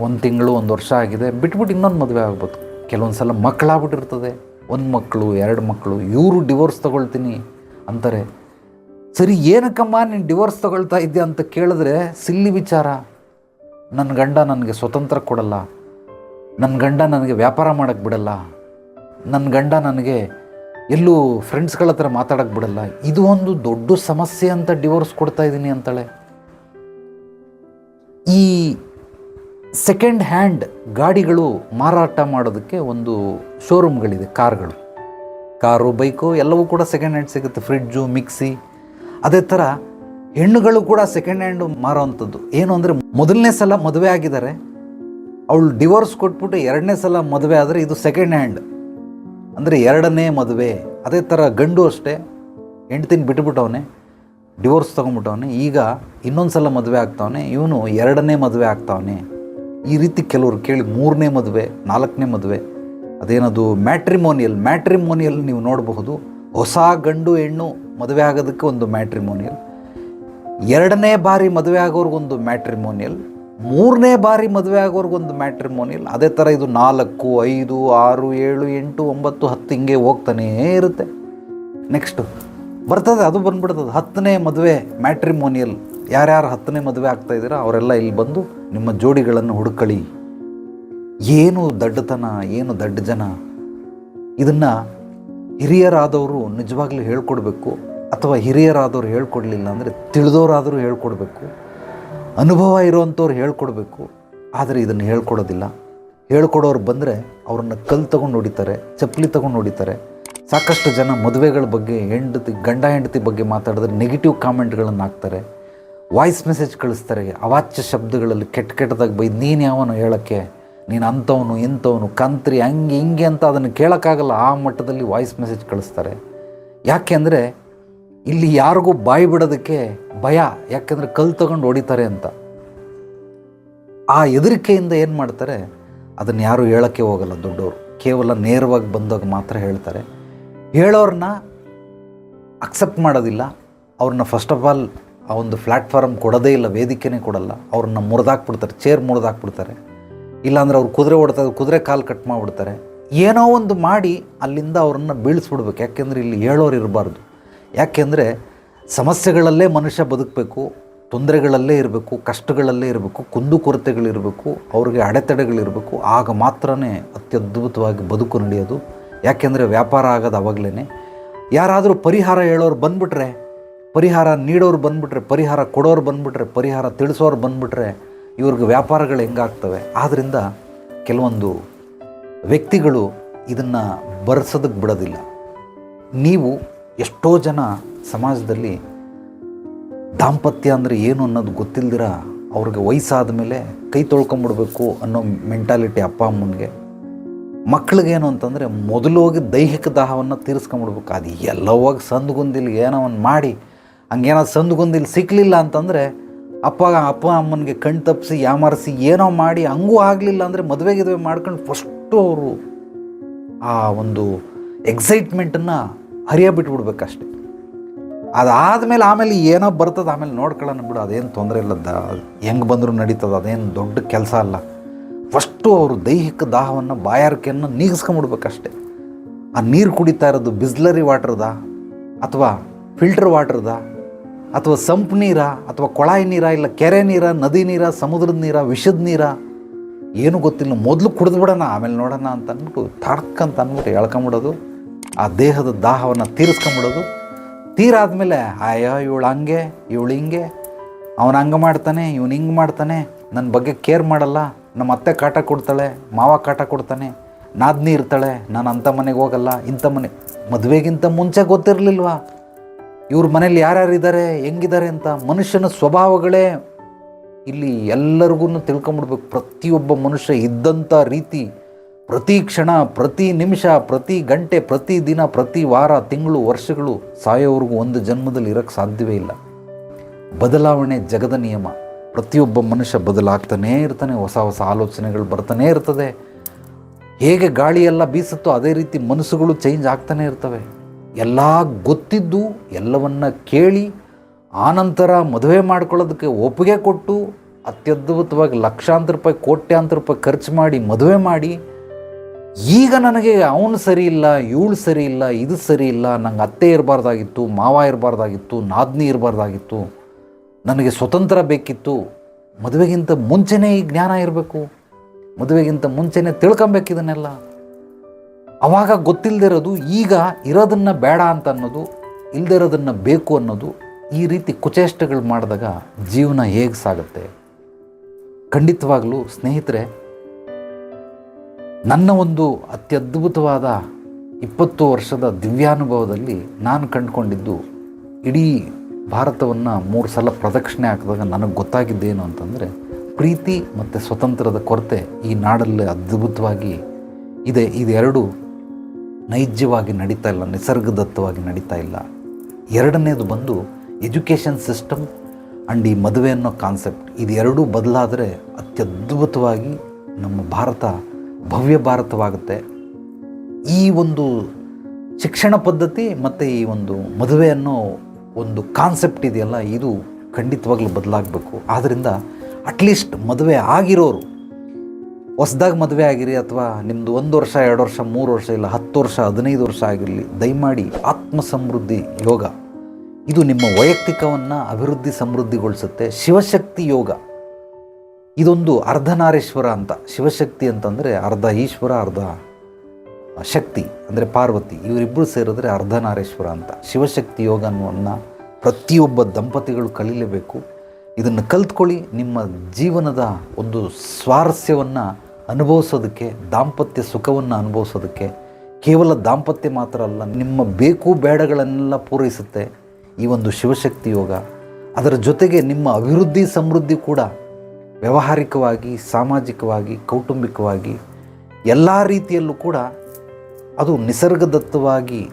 ಒಂದು ತಿಂಗಳು, ಒಂದು ವರ್ಷ ಆಗಿದೆ ಬಿಟ್ಬಿಟ್ಟು ಇನ್ನೊಂದು ಮದುವೆ ಆಗ್ಬೋದು. ಕೆಲವೊಂದು ಸಲ ಮಕ್ಕಳಾಗ್ಬಿಟ್ಟಿರ್ತದೆ. ಒಂದು ಮಕ್ಕಳು, ಎರಡು ಮಕ್ಕಳು, ಇವರು ಡಿವೋರ್ಸ್ ತಗೊಳ್ತೀನಿ ಅಂತಾರೆ. ಸರಿ, ಏನಕ್ಕಮ್ಮ ನೀನು ಡಿವೋರ್ಸ್ ತಗೊಳ್ತಾ ಇದ್ದೆ ಅಂತ ಕೇಳಿದ್ರೆ, ಸಿಲ್ಲಿ ವಿಚಾರ. ನನ್ನ ಗಂಡ ನನಗೆ ಸ್ವತಂತ್ರ ಕೊಡಲ್ಲ. ನನ್ನ ಗಂಡ ನನಗೆ ವ್ಯಾಪಾರ ಮಾಡೋಕ್ಕೆ ಬಿಡಲ್ಲ. ನನ್ನ ಗಂಡ ನನಗೆ ಎಲ್ಲೂ ಫ್ರೆಂಡ್ಸ್ಗಳ ಹತ್ರ ಮಾತಾಡೋಕ್ಕೆ ಬಿಡಲ್ಲ. ಇದು ಒಂದು ದೊಡ್ಡ ಸಮಸ್ಯೆ ಅಂತ ಡಿವೋರ್ಸ್ ಕೊಡ್ತಾ ಇದ್ದೀನಿ ಅಂತಾಳೆ. ಈ ಸೆಕೆಂಡ್ ಹ್ಯಾಂಡ್ ಗಾಡಿಗಳು ಮಾರಾಟ ಮಾಡೋದಕ್ಕೆ ಒಂದು ಶೋರೂಮ್ಗಳಿದೆ ಕಾರ್ಗಳು. ಕಾರು, ಬೈಕು ಎಲ್ಲವೂ ಕೂಡ ಸೆಕೆಂಡ್ ಹ್ಯಾಂಡ್ ಸಿಗುತ್ತೆ. ಫ್ರಿಡ್ಜು ಮಿಕ್ಸಿ ಅದೇ ಥರ ಹೆಣ್ಣುಗಳು ಕೂಡ ಸೆಕೆಂಡ್ ಹ್ಯಾಂಡು ಮಾರೋವಂಥದ್ದು ಏನು ಅಂದರೆ ಮೊದಲನೇ ಸಲ ಮದುವೆ ಆಗಿದ್ದಾರೆ. ಅವಳು ಡಿವೋರ್ಸ್ ಕೊಟ್ಬಿಟ್ಟು ಎರಡನೇ ಸಲ ಮದುವೆ ಆದರೆ ಇದು ಸೆಕೆಂಡ್ ಹ್ಯಾಂಡ್ ಅಂದರೆ ಎರಡನೇ ಮದುವೆ. ಅದೇ ಥರ ಗಂಡು ಅಷ್ಟೇ. ಹೆಂಡ್ತಿನ ಬಿಟ್ಬಿಟ್ಟವನೆ. ಡಿವೋರ್ಸ್ ತೊಗೊಂಬಿಟ್ಟವನೆ. ಈಗ ಇನ್ನೊಂದು ಸಲ ಮದುವೆ ಆಗ್ತಾವನೆ. ಇವನು ಎರಡನೇ ಮದುವೆ ಆಗ್ತಾವನೆ. ಈ ರೀತಿ ಕೆಲವರು ಕೇಳಿ ಮೂರನೇ ಮದುವೆ, ನಾಲ್ಕನೇ ಮದುವೆ. ಅದೇನದು ಮ್ಯಾಟ್ರಿಮೋನಿಯಲ್ ಮ್ಯಾಟ್ರಿಮೋನಿಯಲ್ ನೀವು ನೋಡಬಹುದು. ಹೊಸ ಗಂಡು ಹೆಣ್ಣು ಮದುವೆ ಆಗೋದಕ್ಕೆ ಒಂದು ಮ್ಯಾಟ್ರಿಮೋನಿಯಲ್ ಎರಡನೇ ಬಾರಿ ಮದುವೆ ಆಗೋರ್ಗೊಂದು ಮ್ಯಾಟ್ರಿಮೋನಿಯಲ್ ಮೂರನೇ ಬಾರಿ ಮದುವೆ ಆಗೋರ್ಗೊಂದು ಮ್ಯಾಟ್ರಿಮೋನಿಯಲ್ ಅದೇ ಥರ ಇದು ನಾಲ್ಕು, ಐದು, ಆರು, ಏಳು, ಎಂಟು, ಒಂಬತ್ತು, ಹತ್ತು ಹಿಂಗೆ ಹೋಗ್ತಾನೇ ಇರುತ್ತೆ. ನೆಕ್ಸ್ಟು ಬರ್ತದೆ, ಅದು ಬಂದ್ಬಿಡ್ತದೆ. ಹತ್ತನೇ ಮದುವೆ ಮ್ಯಾಟ್ರಿಮೋನಿಯಲ್ ಯಾರ್ಯಾರು ಹತ್ತನೇ ಮದುವೆ ಆಗ್ತಾ ಇದ್ದೀರಾ, ಅವರೆಲ್ಲ ಇಲ್ಲಿ ಬಂದು ನಿಮ್ಮ ಜೋಡಿಗಳನ್ನು ಹುಡುಕಳಿ. ಏನು ದಡ್ಡತನ, ಏನು ದಡ್ಡ ಜನ. ಇದನ್ನು ಹಿರಿಯರಾದವರು ನಿಜವಾಗ್ಲೂ ಹೇಳ್ಕೊಡ್ಬೇಕು ಅಥವಾ ಹಿರಿಯರಾದವರು ಹೇಳ್ಕೊಡ್ಲಿಲ್ಲ ಅಂದರೆ ತಿಳಿದವರಾದರೂ ಹೇಳ್ಕೊಡ್ಬೇಕು. ಅನುಭವ ಇರೋವಂಥವ್ರು ಹೇಳ್ಕೊಡ್ಬೇಕು. ಆದರೆ ಇದನ್ನು ಹೇಳ್ಕೊಡೋದಿಲ್ಲ. ಹೇಳ್ಕೊಡೋರು ಬಂದರೆ ಅವ್ರನ್ನ ಕಲ್ಲು ತಗೊಂಡು ಹೊಡಿತಾರೆ ಚಪ್ಪಲಿ ತಗೊಂಡು ಹೊಡಿತಾರೆ ಸಾಕಷ್ಟು ಜನ ಮದುವೆಗಳ ಬಗ್ಗೆ, ಹೆಂಡತಿ, ಗಂಡ ಹೆಂಡತಿ ಬಗ್ಗೆ ಮಾತಾಡಿದ್ರೆ ನೆಗೆಟಿವ್ ಕಾಮೆಂಟ್ಗಳನ್ನು ಹಾಕ್ತಾರೆ. ವಾಯ್ಸ್ ಮೆಸೇಜ್ ಕಳಿಸ್ತಾರೆ, ಅವಾಚ್ಯ ಶಬ್ದಗಳಲ್ಲಿ ಕೆಟ್ಟ ಕೆಟ್ಟದಾಗಿ ಬೈ, ನೀನು ಯಾವನು? ಹೇಳೋಕ್ಕೆ, ನೀನು ಅಂಥವನು, ಇಂಥವನು, ಕಂತ್ರಿ, ಹಂಗೆ ಹಿಂಗೆ ಅಂತ ಅದನ್ನು ಕೇಳೋಕ್ಕಾಗಲ್ಲ. ಆ ಮಟ್ಟದಲ್ಲಿ ವಾಯ್ಸ್ ಮೆಸೇಜ್ ಕಳಿಸ್ತಾರೆ. ಯಾಕೆ ಅಂದರೆ ಇಲ್ಲಿ ಯಾರಿಗೂ ಬಾಯಿ ಬಿಡೋದಕ್ಕೆ ಭಯ, ಯಾಕೆಂದರೆ ಕಲ್ಲು ತಗೊಂಡು ಹೊಡಿತಾರೆ ಅಂತ. ಆ ಹೆದರಿಕೆಯಿಂದ ಏನು ಮಾಡ್ತಾರೆ? ಅದನ್ನು ಯಾರೂ ಹೇಳೋಕ್ಕೆ ಹೋಗಲ್ಲ ದೊಡ್ಡವರು. ಕೇವಲ ನೇರವಾಗಿ ಬಂದಾಗ ಮಾತ್ರ ಹೇಳ್ತಾರೆ. ಹೇಳೋರನ್ನ ಅಕ್ಸೆಪ್ಟ್ ಮಾಡೋದಿಲ್ಲ. ಅವ್ರನ್ನ ಫಸ್ಟ್ ಆಫ್ ಆಲ್ ಆ ಒಂದು ಪ್ಲ್ಯಾಟ್ಫಾರ್ಮ್ ಕೊಡೋದೇ ಇಲ್ಲ, ವೇದಿಕೆನೇ ಕೊಡಲ್ಲ. ಅವ್ರನ್ನ ಮುರಿದಾಕ್ಬಿಡ್ತಾರೆ ಚೇರ್ ಮುರಿದಾಕ್ಬಿಡ್ತಾರೆ. ಇಲ್ಲಾಂದ್ರೆ ಅವ್ರು ಕುದುರೆ ಓಡ್ತಾ, ಕುದುರೆ ಕಾಲು ಕಟ್ ಮಾಡಿಬಿಡ್ತಾರೆ. ಏನೋ ಒಂದು ಮಾಡಿ ಅಲ್ಲಿಂದ ಅವ್ರನ್ನ ಬೀಳಿಸ್ಬಿಡ್ಬೇಕು. ಯಾಕೆಂದರೆ ಇಲ್ಲಿ ಹೇಳೋರು ಇರಬಾರ್ದು. ಯಾಕೆಂದರೆ ಸಮಸ್ಯೆಗಳಲ್ಲೇ ಮನುಷ್ಯ ಬದುಕಬೇಕು, ತೊಂದರೆಗಳಲ್ಲೇ ಇರಬೇಕು, ಕಷ್ಟಗಳಲ್ಲೇ ಇರಬೇಕು ಕುಂದುಕೊರತೆಗಳಿರಬೇಕು ಅವ್ರಿಗೆ ಅಡೆತಡೆಗಳಿರಬೇಕು, ಆಗ ಮಾತ್ರನೇ ಅತ್ಯದ್ಭುತವಾಗಿ ಬದುಕು ನಡೆಯೋದು. ಯಾಕೆಂದರೆ ವ್ಯಾಪಾರ ಆಗೋದು ಅವಾಗಲೇ ಯಾರಾದರೂ ಪರಿಹಾರ ಹೇಳೋರು ಬಂದುಬಿಟ್ರೆ, ಪರಿಹಾರ ನೀಡೋರು ಬಂದುಬಿಟ್ರೆ, ಪರಿಹಾರ ಕೊಡೋರು ಬಂದುಬಿಟ್ರೆ, ಪರಿಹಾರ ತಿಳಿಸೋರು ಬಂದುಬಿಟ್ರೆ ಇವ್ರಿಗೆ ವ್ಯಾಪಾರಗಳು ಹೆಂಗಾಗ್ತವೆ? ಆದ್ದರಿಂದ ಕೆಲವೊಂದು ವ್ಯಕ್ತಿಗಳು ಇದನ್ನು ಬರ್ಸೋದಕ್ಕೆ ಬಿಡೋದಿಲ್ಲ. ನೀವು ಎಷ್ಟೋ ಜನ ಸಮಾಜದಲ್ಲಿ ದಾಂಪತ್ಯ ಅಂದರೆ ಏನು ಅನ್ನೋದು ಗೊತ್ತಿಲ್ದಿರ ಅವ್ರಿಗೆ ವಯಸ್ಸಾದ ಮೇಲೆ ಕೈ ತೊಳ್ಕೊಂಬಿಡ್ಬೇಕು ಅನ್ನೋ ಮೆಂಟಾಲಿಟಿ ಅಪ್ಪ ಅಮ್ಮನಿಗೆ. ಮಕ್ಳಿಗೇನು ಅಂತಂದರೆ ಮೊದಲು ಹೋಗಿ ದೈಹಿಕ ದಾಹವನ್ನು ತೀರಿಸ್ಕೊಂಬಿಡ್ಬೇಕು. ಅದು ಎಲ್ಲವಾಗಿ ಸಂದುಗುಂದಿಲ್ ಏನೋ ಒಂದು ಮಾಡಿ ಹಂಗೇನೋ ಸಂದ್ಗುಂದಿಲ್ ಸಿಕ್ಕಲಿಲ್ಲ ಅಂತಂದರೆ ಅಪ್ಪ ಅಪ್ಪ ಅಮ್ಮನಿಗೆ ಕಣ್ ತಪ್ಪಿಸಿ ಯಾಮಾರಿಸಿ ಏನೋ ಮಾಡಿ, ಹಂಗೂ ಆಗಲಿಲ್ಲ ಅಂದರೆ ಮದುವೆ ಗಿದುವೆ ಮಾಡ್ಕೊಂಡು ಫಸ್ಟು ಅವರು ಆ ಒಂದು ಎಕ್ಸೈಟ್ಮೆಂಟನ್ನು ಹರಿಯ ಬಿಟ್ಬಿಡ್ಬೇಕಷ್ಟೆ ಅದಾದಮೇಲೆ ಆಮೇಲೆ ಏನೋ ಬರ್ತದೆ, ಆಮೇಲೆ ನೋಡ್ಕೊಳ್ಳೋಣ ಬಿಡು, ಅದೇನು ತೊಂದರೆ ಇಲ್ಲ ದ ಹೆಂಗೆ ಬಂದರೂ ನಡೀತದೆ, ಅದೇನು ದೊಡ್ಡ ಕೆಲಸ ಅಲ್ಲ. ಫಸ್ಟು ಅವರು ದೈಹಿಕ ದಾಹವನ್ನು ಬಾಯಾರಿಕೆಯನ್ನು ನೀಗಿಸ್ಕೊಂಬಿಡ್ಬೇಕಷ್ಟೆ. ಆ ನೀರು ಕುಡಿತಾ ಇರೋದು ಬಿಸ್ಲರಿ ವಾಟ್ರದ, ಅಥವಾ ಫಿಲ್ಟರ್ ವಾಟ್ರದ, ಅಥವಾ ಸಂಪ್ ನೀರ, ಅಥವಾ ಕೊಳಾಯಿ ನೀರ, ಇಲ್ಲ ಕೆರೆ ನೀರ, ನದಿ ನೀರ, ಸಮುದ್ರದ ನೀರ, ವಿಷದ ನೀರ, ಏನು ಗೊತ್ತಿಲ್ಲ, ಮೊದಲು ಕುಡಿದ್ಬಿಡೋಣ, ಆಮೇಲೆ ನೋಡೋಣ ಅಂತ ಅಂದ್ಬಿಟ್ಟು ಅಂತ ಅಂದ್ಬಿಟ್ಟು ಎಳ್ಕೊಂಬಿಡೋದು. ಆ ದೇಹದ ದಾಹವನ್ನು ತೀರಿಸ್ಕೊಂಬಿಡೋದು. ತೀರಾದ್ಮೇಲೆ, ಅಯ್ಯೋ, ಇವಳು ಹಂಗೆ, ಇವಳು ಹಿಂಗೆ. ಅವನು ಹಂಗೆ ಮಾಡ್ತಾನೆ, ಇವನು ಹಿಂಗೆ ಮಾಡ್ತಾನೆ. ನನ್ನ ಬಗ್ಗೆ ಕೇರ್ ಮಾಡಲ್ಲ. ನಮ್ಮ ಅತ್ತೆ ಕಾಟ ಕೊಡ್ತಾಳೆ, ಮಾವ ಕಾಟ ಕೊಡ್ತಾನೆ. ನಾದ್ನಿ ಇರ್ತಾಳೆ, ನಾನು ಅಂಥ ಮನೆಗೆ ಹೋಗಲ್ಲ, ಇಂಥ ಮನೆ ಮದುವೆಗಿಂತ ಮುಂಚೆ ಗೊತ್ತಿರಲಿಲ್ವಾ? ಇವ್ರ ಮನೇಲಿ ಯಾರ್ಯಾರು ಇದ್ದಾರೆ ಹೆಂಗಿದ್ದಾರೆ ಅಂತ ಮನುಷ್ಯನ ಸ್ವಭಾವಗಳೇ ಇಲ್ಲಿ ಎಲ್ಲರಿಗೂ ತಿಳ್ಕೊಂಬಿಡ್ಬೇಕು. ಪ್ರತಿಯೊಬ್ಬ ಮನುಷ್ಯ ಇದ್ದಂಥ ರೀತಿ. ಪ್ರತಿ ಕ್ಷಣ, ಪ್ರತಿ ನಿಮಿಷ, ಪ್ರತಿ ಗಂಟೆ, ಪ್ರತಿ ದಿನ, ಪ್ರತಿ ವಾರ, ತಿಂಗಳು, ವರ್ಷಗಳು ಸಾಯೋವರೆಗೂ ಒಂದು ಜನ್ಮದಲ್ಲಿ ಇರೋಕ್ಕೆ ಸಾಧ್ಯವೇ ಇಲ್ಲ. ಬದಲಾವಣೆ ಜಗದ ನಿಯಮ. ಪ್ರತಿಯೊಬ್ಬ ಮನುಷ್ಯ ಬದಲಾಗ್ತಾನೇ ಇರ್ತಾನೆ, ಹೊಸ ಹೊಸ ಆಲೋಚನೆಗಳು ಬರ್ತಾನೇ ಇರ್ತದೆ. ಹೇಗೆ ಗಾಳಿಯೆಲ್ಲ ಬೀಸುತ್ತೋ ಅದೇ ರೀತಿ ಮನಸ್ಸುಗಳು ಚೇಂಜ್ ಆಗ್ತಾನೆ ಇರ್ತವೆ. ಎಲ್ಲ ಗೊತ್ತಿದ್ದು, ಎಲ್ಲವನ್ನು ಕೇಳಿ, ಆನಂತರ ಮದುವೆ ಮಾಡ್ಕೊಳ್ಳೋದಕ್ಕೆ ಒಪ್ಪಿಗೆ ಕೊಟ್ಟು, ಅತ್ಯದ್ಭುತವಾಗಿ ಲಕ್ಷಾಂತರ ರೂಪಾಯಿ, ಕೋಟ್ಯಾಂತರ ರೂಪಾಯಿ ಖರ್ಚು ಮಾಡಿ ಮದುವೆ ಮಾಡಿ ಈಗ ನನಗೆ ಅವನು ಸರಿ ಇಲ್ಲ, ಇವಳು ಸರಿ ಇಲ್ಲ, ಇದು ಸರಿ ಇಲ್ಲ, ನಂಗೆ ಅತ್ತೆ ಇರಬಾರ್ದಾಗಿತ್ತು, ಮಾವ ಇರಬಾರ್ದಾಗಿತ್ತು, ನಾದ್ನಿ ಇರಬಾರ್ದಾಗಿತ್ತು, ನನಗೆ ಸ್ವತಂತ್ರ ಬೇಕಿತ್ತು, ಮದುವೆಗಿಂತ ಮುಂಚೆನೇ ಈ ಜ್ಞಾನ ಇರಬೇಕು, ಮದುವೆಗಿಂತ ಮುಂಚೆನೇ ತಿಳ್ಕೊಬೇಕು ಇದನ್ನೆಲ್ಲ. ಅವಾಗ ಗೊತ್ತಿಲ್ಲದೆ ಇರೋದು, ಈಗ ಇರೋದನ್ನು ಬೇಡ ಅಂತ ಅನ್ನೋದು ಇಲ್ಲದೆ ಇರೋದನ್ನು ಬೇಕು ಅನ್ನೋದು, ಈ ರೀತಿ ಕುಚೇಷ್ಟಗಳು ಮಾಡಿದಾಗ ಜೀವನ ಹೇಗೆ ಸಾಗುತ್ತೆ? ಖಂಡಿತವಾಗಲೂ ಸ್ನೇಹಿತರೆ ನನ್ನ ಒಂದು ಅತ್ಯದ್ಭುತವಾದ ಇಪ್ಪತ್ತು ವರ್ಷದ ದಿವ್ಯಾನುಭವದಲ್ಲಿ ನಾನು ಕಂಡುಕೊಂಡಿದ್ದು ಇಡೀ ಭಾರತವನ್ನು ಮೂರು ಸಲ ಪ್ರದಕ್ಷಿಣೆ ಹಾಕಿದಾಗ ನನಗೆ ಗೊತ್ತಾಗಿದ್ದೇನು ಅಂತಂದರೆ, ಪ್ರೀತಿ ಮತ್ತು ಸ್ವತಂತ್ರದ ಕೊರತೆ ಈ ನಾಡಲ್ಲಿ ಅದ್ಭುತವಾಗಿ ಇದೆ. ಇದೆರಡು ನೈಜವಾಗಿ ನಡೀತಾ ಇಲ್ಲ, ನಿಸರ್ಗದತ್ತವಾಗಿ ನಡೀತಾ ಇಲ್ಲ. ಎರಡನೇದು ಬಂದು ಎಜುಕೇಷನ್ ಸಿಸ್ಟಮ್ ಆ್ಯಂಡ್ ಈ ಮದುವೆ ಅನ್ನೋ ಕಾನ್ಸೆಪ್ಟ್. ಇದೆರಡೂ ಬದಲಾದರೆ ಅತ್ಯದ್ಭುತವಾಗಿ ನಮ್ಮ ಭಾರತ ಭವ್ಯ ಭಾರತವಾಗುತ್ತೆ. ಈ ಒಂದು ಶಿಕ್ಷಣ ಪದ್ಧತಿ ಮತ್ತು ಈ ಒಂದು ಮದುವೆ ಅನ್ನೋ ಒಂದು ಕಾನ್ಸೆಪ್ಟ್ ಇದೆಯಲ್ಲ, ಇದು ಖಂಡಿತವಾಗ್ಲೂ ಬದಲಾಗಬೇಕು. ಆದ್ದರಿಂದ ಅಟ್ಲೀಸ್ಟ್ ಮದುವೆ ಆಗಿರೋರು, ಹೊಸ್ದಾಗಿ ಮದುವೆ ಆಗಿರಿ ಅಥವಾ ನಿಮ್ಮದು ಒಂದು ವರ್ಷ, ಎರಡು ವರ್ಷ, ಮೂರು ವರ್ಷ ಇಲ್ಲ, ಹತ್ತು ವರ್ಷ, ಹದಿನೈದು ವರ್ಷ ಆಗಿರಲಿ, ದಯಮಾಡಿ ಆತ್ಮ ಸಮೃದ್ಧಿ ಯೋಗ. ಇದು ನಿಮ್ಮ ವೈಯಕ್ತಿಕವನ್ನು ಅಭಿವೃದ್ಧಿ ಸಮೃದ್ಧಿಗೊಳಿಸುತ್ತೆ. ಶಿವಶಕ್ತಿ ಯೋಗ. ಇದೊಂದು ಅರ್ಧನಾರೀಶ್ವರ ಅಂತ, ಶಿವಶಕ್ತಿ ಅಂತಂದರೆ ಅರ್ಧ ಈಶ್ವರ, ಅರ್ಧ ಶಕ್ತಿ, ಅಂದರೆ ಪಾರ್ವತಿ. ಇವರಿಬ್ಬರು ಸೇರಿದ್ರೆ ಅರ್ಧನಾರೇಶ್ವರ ಅಂತ. ಶಿವಶಕ್ತಿ ಯೋಗ ಅನ್ನುವನ್ನು ಪ್ರತಿಯೊಬ್ಬ ದಂಪತಿಗಳು ಕಲೀಲೇಬೇಕು. ಇದನ್ನು ಕಲ್ತ್ಕೊಳ್ಳಿ, ನಿಮ್ಮ ಜೀವನದ ಒಂದು ಸ್ವಾರಸ್ಯವನ್ನು ಅನುಭವಿಸೋದಕ್ಕೆ, ದಾಂಪತ್ಯ ಸುಖವನ್ನು ಅನುಭವಿಸೋದಕ್ಕೆ. ಕೇವಲ ದಾಂಪತ್ಯ ಮಾತ್ರ ಅಲ್ಲ, ನಿಮ್ಮ ಬೇಕು ಬೇಡಗಳನ್ನೆಲ್ಲ ಪೂರೈಸುತ್ತೆ ಈ ಒಂದು ಶಿವಶಕ್ತಿ ಯೋಗ. ಅದರ ಜೊತೆಗೆ ನಿಮ್ಮ ಅಭಿವೃದ್ಧಿ ಸಮೃದ್ಧಿ ಕೂಡ ವ್ಯಾವಹಾರಿಕವಾಗಿ, ಸಾಮಾಜಿಕವಾಗಿ, ಕೌಟುಂಬಿಕವಾಗಿ ಎಲ್ಲ ರೀತಿಯಲ್ಲೂ ಕೂಡ ಅದು ನಿಸರ್ಗದತ್ತವಾಗಿ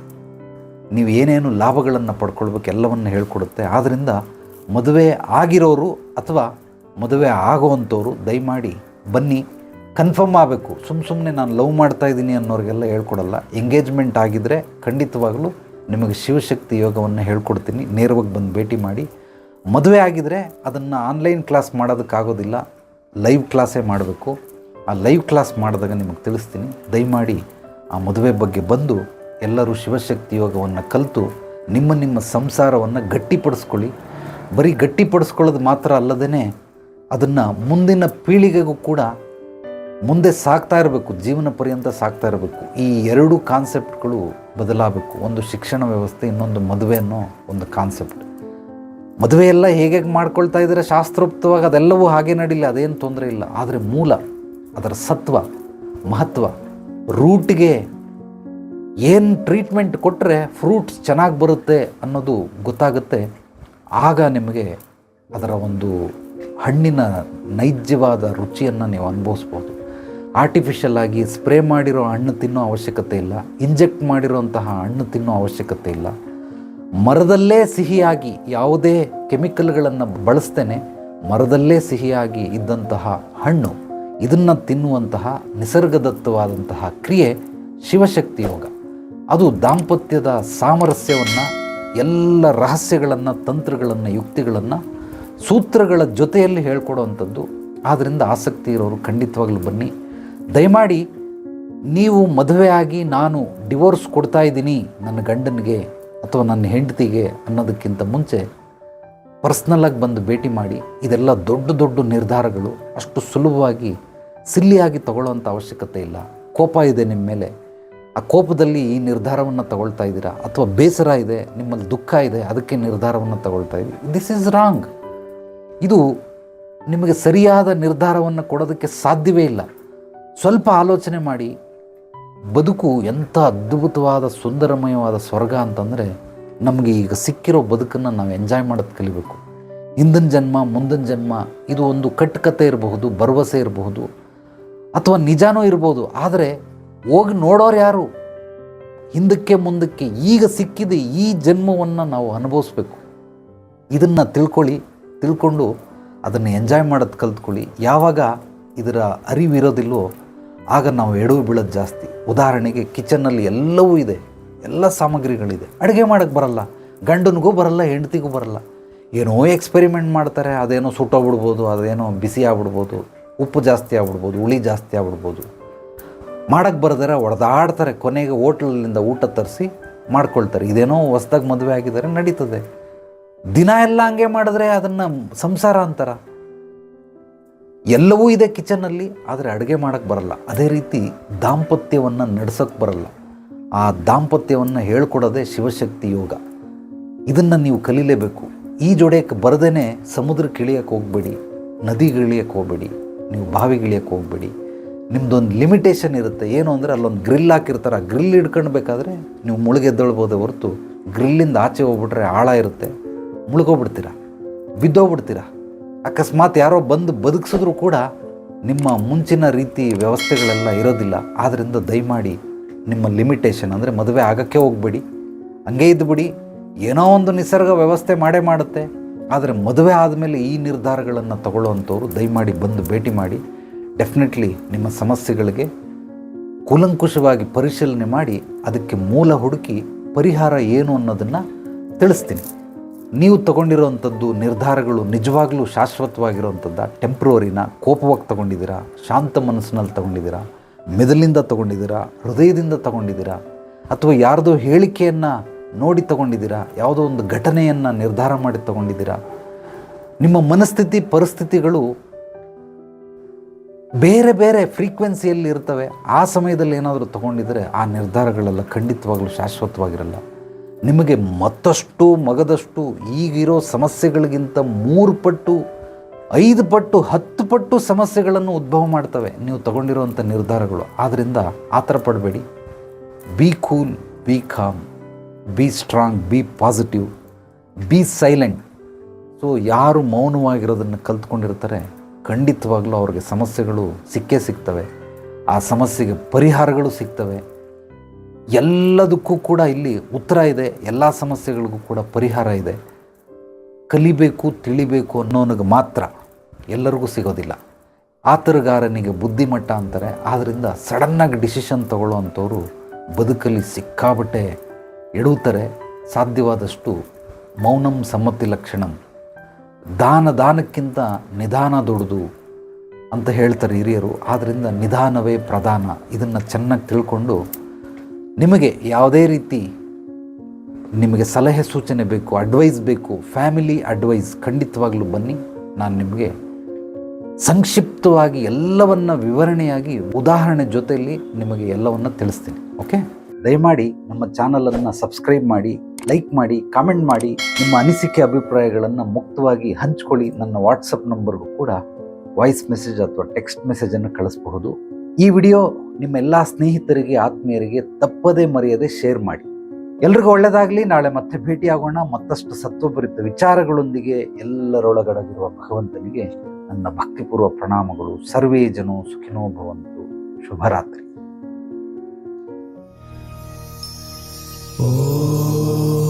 ನೀವು ಏನೇನು ಲಾಭಗಳನ್ನು ಪಡ್ಕೊಳ್ಬೇಕು ಎಲ್ಲವನ್ನು ಹೇಳ್ಕೊಡುತ್ತೆ. ಆದ್ದರಿಂದ ಮದುವೆ ಆಗಿರೋರು ಅಥವಾ ಮದುವೆ ಆಗುವಂಥವ್ರು ದಯಮಾಡಿ ಬನ್ನಿ. ಕನ್ಫರ್ಮ್ ಆಗಬೇಕು. ಸುಮ್ಮ ಸುಮ್ಮನೆ ನಾನು ಲವ್ ಮಾಡ್ತಾ ಇದ್ದೀನಿ ಅನ್ನೋರಿಗೆಲ್ಲ ಹೇಳ್ಕೊಡಲ್ಲ. ಎಂಗೇಜ್ಮೆಂಟ್ ಆಗಿದ್ದರೆ ಖಂಡಿತವಾಗಲೂ ನಿಮಗೆ ಶಿವಶಕ್ತಿ ಯೋಗವನ್ನು ಹೇಳ್ಕೊಡ್ತೀನಿ. ನೇರವಾಗಿ ಬಂದು ಭೇಟಿ ಮಾಡಿ. ಮದುವೆ ಆಗಿದರೆ ಅದನ್ನು ಆನ್ಲೈನ್ ಕ್ಲಾಸ್ ಮಾಡೋದಕ್ಕಾಗೋದಿಲ್ಲ. ಲೈವ್ ಕ್ಲಾಸೇ ಮಾಡಬೇಕು. ಆ ಲೈವ್ ಕ್ಲಾಸ್ ಮಾಡಿದಾಗ ನಿಮಗೆ ತಿಳಿಸ್ತೀನಿ. ದಯಮಾಡಿ ಆ ಮದುವೆ ಬಗ್ಗೆ ಬಂದು ಎಲ್ಲರೂ ಶಿವಶಕ್ತಿ ಯೋಗವನ್ನು ಕಲಿತು ನಿಮ್ಮ ನಿಮ್ಮ ಸಂಸಾರವನ್ನು ಗಟ್ಟಿಪಡಿಸ್ಕೊಳ್ಳಿ. ಬರೀ ಗಟ್ಟಿಪಡಿಸ್ಕೊಳ್ಳೋದು ಮಾತ್ರ ಅಲ್ಲದೇ ಅದನ್ನು ಮುಂದಿನ ಪೀಳಿಗೆಗೂ ಕೂಡ ಮುಂದೆ ಸಾಕ್ತಾ ಇರಬೇಕು, ಜೀವನ ಪರ್ಯಂತ ಸಾಕ್ತಾ ಇರಬೇಕು. ಈ ಎರಡು ಕಾನ್ಸೆಪ್ಟ್ಗಳು ಬದಲಾಗಬೇಕು. ಒಂದು ಶಿಕ್ಷಣ ವ್ಯವಸ್ಥೆ, ಇನ್ನೊಂದು ಮದುವೆ ಅನ್ನೋ ಒಂದು ಕಾನ್ಸೆಪ್ಟ್ ಮದುವೆ ಎಲ್ಲ ಹೇಗೆ ಮಾಡ್ಕೊಳ್ತಾ ಇದ್ದಾರೆ ಶಾಸ್ತ್ರೋಕ್ತವಾಗಿ ಅದೆಲ್ಲವೂ ಹಾಗೆ ನಡೀಲಿ, ಅದೇನು ತೊಂದರೆ ಇಲ್ಲ. ಆದರೆ ಮೂಲ, ಅದರ ಸತ್ವ, ಮಹತ್ವ, ರೂಟ್ಗೆ ಏನು ಟ್ರೀಟ್ಮೆಂಟ್ ಕೊಟ್ಟರೆ ಫ್ರೂಟ್ಸ್ ಚೆನ್ನಾಗಿ ಬರುತ್ತೆ ಅನ್ನೋದು ಗೊತ್ತಾಗುತ್ತೆ. ಆಗ ನಿಮಗೆ ಅದರ ಒಂದು ಹಣ್ಣಿನ ನೈಜವಾದ ರುಚಿಯನ್ನು ನೀವು ಅನುಭವಿಸ್ಬೋದು. ಆರ್ಟಿಫಿಷಿಯಲ್ ಆಗಿ ಸ್ಪ್ರೇ ಮಾಡಿರೋ ಹಣ್ಣು ತಿನ್ನೋ ಅವಶ್ಯಕತೆ ಇಲ್ಲ. ಇಂಜೆಕ್ಟ್ ಮಾಡಿರೋಂತಹ ಹಣ್ಣು ತಿನ್ನೋ ಅವಶ್ಯಕತೆ ಇಲ್ಲ. ಮರದಲ್ಲೇ ಸಿಹಿಯಾಗಿ ಯಾವುದೇ ಕೆಮಿಕಲ್ಗಳನ್ನು ಬಳಸ್ತೇನೆ, ಮರದಲ್ಲೇ ಸಿಹಿಯಾಗಿ ಇದ್ದಂತಹ ಹಣ್ಣು, ಇದನ್ನು ತಿನ್ನುವಂತಹ ನಿಸರ್ಗದತ್ತವಾದಂತಹ ಕ್ರಿಯೆ ಶಿವಶಕ್ತಿ ಯೋಗ. ಅದು ದಾಂಪತ್ಯದ ಸಾಮರಸ್ಯವನ್ನು, ಎಲ್ಲ ರಹಸ್ಯಗಳನ್ನು, ತಂತ್ರಗಳನ್ನು, ಯುಕ್ತಿಗಳನ್ನು ಸೂತ್ರಗಳ ಜೊತೆಯಲ್ಲಿ ಹೇಳ್ಕೊಡುವಂಥದ್ದು. ಆದ್ದರಿಂದ ಆಸಕ್ತಿ ಇರೋರು ಖಂಡಿತವಾಗ್ಲೂ ಬನ್ನಿ. ದಯಮಾಡಿ ನೀವು ಮದುವೆಯಾಗಿ ನಾನು ಡಿವೋರ್ಸ್ ಕೊಡ್ತಾ ಇದ್ದೀನಿ ನನ್ನ ಗಂಡನಿಗೆ ಅಥವಾ ನನ್ನ ಹೆಂಡತಿಗೆ ಅನ್ನೋದಕ್ಕಿಂತ ಮುಂಚೆ ಪರ್ಸ್ನಲ್ಲಾಗಿ ಬಂದು ಭೇಟಿ ಮಾಡಿ ಇದೆಲ್ಲ ದೊಡ್ಡ ದೊಡ್ಡ ನಿರ್ಧಾರಗಳು, ಅಷ್ಟು ಸುಲಭವಾಗಿ ಸಿಲ್ಲಿಯಾಗಿ ತಗೊಳ್ಳೋವಂಥ ಅವಶ್ಯಕತೆ ಇಲ್ಲ. ಕೋಪ ಇದೆ ನಿಮ್ಮ ಮೇಲೆ. ಆ ಕೋಪದಲ್ಲಿ ಈ ನಿರ್ಧಾರವನ್ನು ತಗೊಳ್ತಾ ಇದ್ದೀರಾ? ಅಥವಾ ಬೇಸರ ಇದೆ, ನಿಮ್ಮಲ್ಲಿ ದುಃಖ ಇದೆ, ಅದಕ್ಕೆ ನಿರ್ಧಾರವನ್ನು ತಗೊಳ್ತಾ ಇದ್ದೀವಿ ದಿಸ್ ಈಸ್ ರಾಂಗ್ ಇದು ನಿಮಗೆ ಸರಿಯಾದ ನಿರ್ಧಾರವನ್ನು ಕೊಡೋದಕ್ಕೆ ಸಾಧ್ಯವೇ ಇಲ್ಲ. ಸ್ವಲ್ಪ ಆಲೋಚನೆ ಮಾಡಿ ಬದುಕು ಎಂಥ ಅದ್ಭುತವಾದ ಸುಂದರಮಯವಾದ ಸ್ವರ್ಗ ಅಂತಂದರೆ ನಮಗೆ ಈಗ ಸಿಕ್ಕಿರೋ ಬದುಕನ್ನು ನಾವು ಎಂಜಾಯ್ ಮಾಡೋದು ಕಲಿಬೇಕು. ಹಿಂದಿನ ಜನ್ಮ, ಮುಂದಿನ ಜನ್ಮ ಇದು ಒಂದು ಕಟ್ಟುಕತೆ ಇರಬಹುದು, ಭರವಸೆ ಇರಬಹುದು ಅಥವಾ ನಿಜಾನೂ ಇರ್ಬೋದು. ಆದರೆ ಹೋಗಿ ನೋಡೋರು ಯಾರು? ಹಿಂದಕ್ಕೆ ಮುಂದಕ್ಕೆ ಈಗ ಸಿಕ್ಕಿದೆ ಈ ಜನ್ಮವನ್ನು ನಾವು ಅನುಭವಿಸ್ಬೇಕು. ಇದನ್ನು ತಿಳ್ಕೊಳ್ಳಿ, ತಿಳ್ಕೊಂಡು ಅದನ್ನು ಎಂಜಾಯ್ ಮಾಡೋದು ಕಲ್ತ್ಕೊಳ್ಳಿ. ಯಾವಾಗ ಇದರ ಅರಿವಿರೋದಿಲ್ವೋ ಆಗ ನಾವು ಎಡವು ಬೀಳೋದು ಜಾಸ್ತಿ. ಉದಾಹರಣೆಗೆ ಕಿಚನ್ನಲ್ಲಿ ಎಲ್ಲವೂ ಇದೆ. ಎಲ್ಲ ಸಾಮಗ್ರಿಗಳಿದೆ. ಅಡುಗೆ ಮಾಡೋಕ್ಕೆ ಬರಲ್ಲ. ಗಂಡನಿಗೂ ಬರಲ್ಲ, ಹೆಂಡತಿಗೂ ಬರಲ್ಲ. ಏನೋ ಎಕ್ಸ್ಪೆರಿಮೆಂಟ್ ಮಾಡ್ತಾರೆ. ಅದೇನೋ ಸುಟ್ಟೋಗ್ಬಿಡ್ಬೋದು ಅದೇನೋ ಬಿಸಿ ಆಗ್ಬಿಡ್ಬೋದು, ಉಪ್ಪು ಜಾಸ್ತಿ ಆಗ್ಬಿಡ್ಬೋದು, ಹುಳಿ ಜಾಸ್ತಿ ಆಗ್ಬಿಡ್ಬೋದು. ಮಾಡೋಕ್ಕೆ ಬರದರೆ ಹೊಡೆದಾಡ್ತಾರೆ ಕೊನೆಗೆ ಹೋಟ್ಲಲ್ಲಿಂದ ಊಟ ತರಿಸಿ ಮಾಡ್ಕೊಳ್ತಾರೆ. ಇದೇನೋ ಹೊಸ್ದಾಗಿ ಮದುವೆ ಆಗಿದ್ದಾರೆ, ನಡೀತದೆ. ದಿನ ಎಲ್ಲ ಹಂಗೆ ಮಾಡಿದ್ರೆ ಅದನ್ನು ಸಂಸಾರ ಅಂತಾರ. ಎಲ್ಲವೂ ಇದೆ ಕಿಚನಲ್ಲಿ ಆದರೆ ಅಡುಗೆ ಮಾಡೋಕ್ಕೆ ಬರಲ್ಲ. ಅದೇ ರೀತಿ ದಾಂಪತ್ಯವನ್ನು ನಡೆಸೋಕ್ಕೆ ಬರಲ್ಲ. ಆ ದಾಂಪತ್ಯವನ್ನು ಹೇಳ್ಕೊಡೋದೇ ಶಿವಶಕ್ತಿ ಯೋಗ. ಇದನ್ನು ನೀವು ಕಲೀಲೇಬೇಕು. ಈ ಜೊಡೆಯಕ್ಕೆ ಬರದೇ ಸಮುದ್ರಕ್ಕೆ ಇಳಿಯೋಕ್ಕೆ ಹೋಗಬೇಡಿ ನದಿಗಿಳಿಯಕ್ಕೆ ಹೋಗಬೇಡಿ, ನೀವು ಬಾವಿಗಿಳಿಯಕ್ಕೆ ಹೋಗಬೇಡಿ. ನಿಮ್ಮದೊಂದು ಲಿಮಿಟೇಷನ್ ಇರುತ್ತೆ. ಏನು ಅಂದರೆ ಅಲ್ಲೊಂದು ಗ್ರಿಲ್ ಹಾಕಿರ್ತಾರೆ. ಆ ಗ್ರಿಲ್ ಹಿಡ್ಕೊಳ್ಬೇಕಾದ್ರೆ ನೀವು ಮುಳುಗೆದ್ದೊಳ್ಬೋದೇ ಹೊರತು ಗ್ರಿಲ್ಲಿಂದ ಆಚೆ ಹೋಗ್ಬಿಟ್ರೆ ಆಳ ಇರುತ್ತೆ. ಮುಳುಗೋಗ್ಬಿಡ್ತೀರ? ಬಿದ್ದೋಗ್ಬಿಡ್ತೀರ? ಅಕಸ್ಮಾತ್ ಯಾರೋ ಬಂದು ಬದುಕಿಸಿದ್ರು ಕೂಡ ನಿಮ್ಮ ಮುಂಚಿನ ರೀತಿ ವ್ಯವಸ್ಥೆಗಳೆಲ್ಲ ಇರೋದಿಲ್ಲ. ಆದ್ದರಿಂದ ದಯಮಾಡಿ ನಿಮ್ಮ ಲಿಮಿಟೇಷನ್ ಅಂದರೆ ಮದುವೆ ಆಗೋಕ್ಕೆ ಹೋಗಬೇಡಿ. ಹಂಗೆ ಇದ್ದುಬಿಡಿ ಏನೋ ಒಂದು ನಿಸರ್ಗ ವ್ಯವಸ್ಥೆ ಮಾಡೇ ಮಾಡುತ್ತೆ. ಆದರೆ ಮದುವೆ ಆದಮೇಲೆ ಈ ನಿರ್ಧಾರಗಳನ್ನು ತಗೊಳ್ಳುವಂಥವ್ರು ದಯಮಾಡಿ ಬಂದು ಭೇಟಿ ಮಾಡಿ. ಡೆಫಿನೆಟ್ಲಿ ನಿಮ್ಮ ಸಮಸ್ಯೆಗಳಿಗೆ ಕೂಲಂಕುಷವಾಗಿ ಪರಿಶೀಲನೆ ಮಾಡಿ, ಅದಕ್ಕೆ ಮೂಲ ಹುಡುಕಿ ಪರಿಹಾರ ಏನು ಅನ್ನೋದನ್ನು ತಿಳಿಸ್ತೀನಿ. ನೀವು ತಗೊಂಡಿರೋವಂಥದ್ದು ನಿರ್ಧಾರಗಳು ನಿಜವಾಗ್ಲೂ ಶಾಶ್ವತವಾಗಿರೋವಂಥದ್ದು ಟೆಂಪ್ರವರಿನ ಕೋಪವಾಗಿ ತಗೊಂಡಿದ್ದೀರಾ, ಶಾಂತ ಮನಸ್ಸಿನಲ್ಲಿ ತಗೊಂಡಿದ್ದೀರಾ ಮೆದಲಿಂದ ತಗೊಂಡಿದ್ದೀರಾ, ಹೃದಯದಿಂದ ತಗೊಂಡಿದ್ದೀರಾ, ಅಥವಾ ಯಾರದೋ ಹೇಳಿಕೆಯನ್ನು ನೋಡಿ ತಗೊಂಡಿದ್ದೀರಾ, ಯಾವುದೋ ಒಂದು ಘಟನೆಯನ್ನು ನಿರ್ಧಾರ ಮಾಡಿ ತಗೊಂಡಿದ್ದೀರಾ? ನಿಮ್ಮ ಮನಸ್ಥಿತಿ, ಪರಿಸ್ಥಿತಿಗಳು ಬೇರೆ ಬೇರೆ ಫ್ರೀಕ್ವೆನ್ಸಿಯಲ್ಲಿ ಇರ್ತವೆ. ಆ ಸಮಯದಲ್ಲಿ ಏನಾದರೂ ತಗೊಂಡಿದ್ದರೆ ಆ ನಿರ್ಧಾರಗಳೆಲ್ಲ ಖಂಡಿತವಾಗಲೂ ಶಾಶ್ವತವಾಗಿರಲ್ಲ. ನಿಮಗೆ ಮತ್ತಷ್ಟು ಮಗದಷ್ಟು ಈಗಿರೋ ಸಮಸ್ಯೆಗಳಿಗಿಂತ ಮೂರು ಪಟ್ಟು, ಐದು ಪಟ್ಟು, ಹತ್ತು ಪಟ್ಟು ಸಮಸ್ಯೆಗಳನ್ನು ಉದ್ಭವ ಮಾಡ್ತವೆ. ನೀವು ತಗೊಂಡಿರುವಂಥ ನಿರ್ಧಾರಗಳು. ಆದ್ದರಿಂದ ಆ ಥರ ಪಡಬೇಡಿ. Be cool be calm be strong be positive be silent so ಯಾರು ಮೌನವಾಗಿರೋದನ್ನು ಕಲ್ತ್ಕೊಂಡಿರ್ತಾರೆ, ಖಂಡಿತವಾಗ್ಲೂ ಅವ್ರಿಗೆ ಸಮಸ್ಯೆಗಳು ಸಿಕ್ಕೇ ಸಿಗ್ತವೆ. ಆ ಸಮಸ್ಯೆಗೆ ಪರಿಹಾರಗಳು ಸಿಗ್ತವೆ. ಎಲ್ಲದಕ್ಕೂ ಕೂಡ ಇಲ್ಲಿ ಉತ್ತರ ಇದೆ, ಎಲ್ಲ ಸಮಸ್ಯೆಗಳಿಗೂ ಕೂಡ ಪರಿಹಾರ ಇದೆ. ಕಲಿಬೇಕು, ತಿಳಿಬೇಕು ಅನ್ನೋನಿಗೆ ಮಾತ್ರ ಎಲ್ಲರಿಗೂ ಸಿಗೋದಿಲ್ಲ. ಆತರಗಾರನಿಗೆ ಬುದ್ಧಿಮಟ್ಟ ಅಂತಾರೆ ಆದ್ದರಿಂದ ಸಡನ್ನಾಗಿ ಡಿಸಿಷನ್ ತಗೊಳ್ಳೋವಂಥವ್ರು ಬದುಕಲ್ಲಿ ಸಿಕ್ಕಾಬಟ್ಟೆ ಎಡುತ್ತಾರೆ ಸಾಧ್ಯವಾದಷ್ಟು ಮೌನಂ ಸಮ್ಮತಿ ಲಕ್ಷಣಂ. ದಾನ ದಾನಕ್ಕಿಂತ ನಿಧಾನ ದೊಡ್ಡದು ಅಂತ ಹೇಳ್ತಾರೆ ಹಿರಿಯರು ಆದ್ದರಿಂದ ನಿಧಾನವೇ ಪ್ರಧಾನ. ಇದನ್ನು ಚೆನ್ನಾಗಿ ತಿಳ್ಕೊಂಡು ನಿಮಗೆ ಯಾವುದೇ ರೀತಿ ನಿಮಗೆ ಸಲಹೆ ಸೂಚನೆ ಬೇಕು ಅಡ್ವೈಸ್ ಬೇಕು ಫ್ಯಾಮಿಲಿ ಅಡ್ವೈಸ್ ಖಂಡಿತವಾಗಲೂ ಬನ್ನಿ. ನಾನು ನಿಮಗೆ ಸಂಕ್ಷಿಪ್ತವಾಗಿ ಎಲ್ಲವನ್ನ ವಿವರಣೆಯಾಗಿ ಉದಾಹರಣೆ ಜೊತೆಯಲ್ಲಿ ನಿಮಗೆ ಎಲ್ಲವನ್ನ ತಿಳಿಸ್ತೀನಿ ಓಕೆ ದಯಮಾಡಿ ನಮ್ಮ ಚಾನಲನ್ನು ಸಬ್ಸ್ಕ್ರೈಬ್ ಮಾಡಿ ಲೈಕ್ ಮಾಡಿ ಕಾಮೆಂಟ್ ಮಾಡಿ, ನಿಮ್ಮ ಅನಿಸಿಕೆ ಅಭಿಪ್ರಾಯಗಳನ್ನು ಮುಕ್ತವಾಗಿ ಹಂಚ್ಕೊಳ್ಳಿ. ನನ್ನ ವಾಟ್ಸಪ್ ನಂಬರ್ಗೂ ಕೂಡ ವಾಯ್ಸ್ ಮೆಸೇಜ್ ಅಥವಾ ಟೆಕ್ಸ್ಟ್ ಮೆಸೇಜನ್ನು ಕಳಿಸಬಹುದು. ಈ ವಿಡಿಯೋ ನಿಮ್ಮ ಎಲ್ಲ ಸ್ನೇಹಿತರಿಗೆ, ಆತ್ಮೀಯರಿಗೆ ತಪ್ಪದೇ ಮರೆಯದೆ ಶೇರ್ ಮಾಡಿ. ಎಲ್ರಿಗೂ ಒಳ್ಳೆಯದಾಗಲಿ ನಾಳೆ ಮತ್ತೆ ಭೇಟಿಯಾಗೋಣ. ಮತ್ತಷ್ಟು ಸತ್ವಭರಿತ ವಿಚಾರಗಳೊಂದಿಗೆ ಎಲ್ಲರೊಳಗಡಗಿರುವ ಭಗವಂತನಿಗೆ ನನ್ನ ಭಕ್ತಿಪೂರ್ವ ಪ್ರಣಾಮಗಳು. ಸರ್ವೇ ಜನೋ ಸುಖಿನೋ ಭವಂತು. ಶುಭರಾತ್ರಿ. ಓ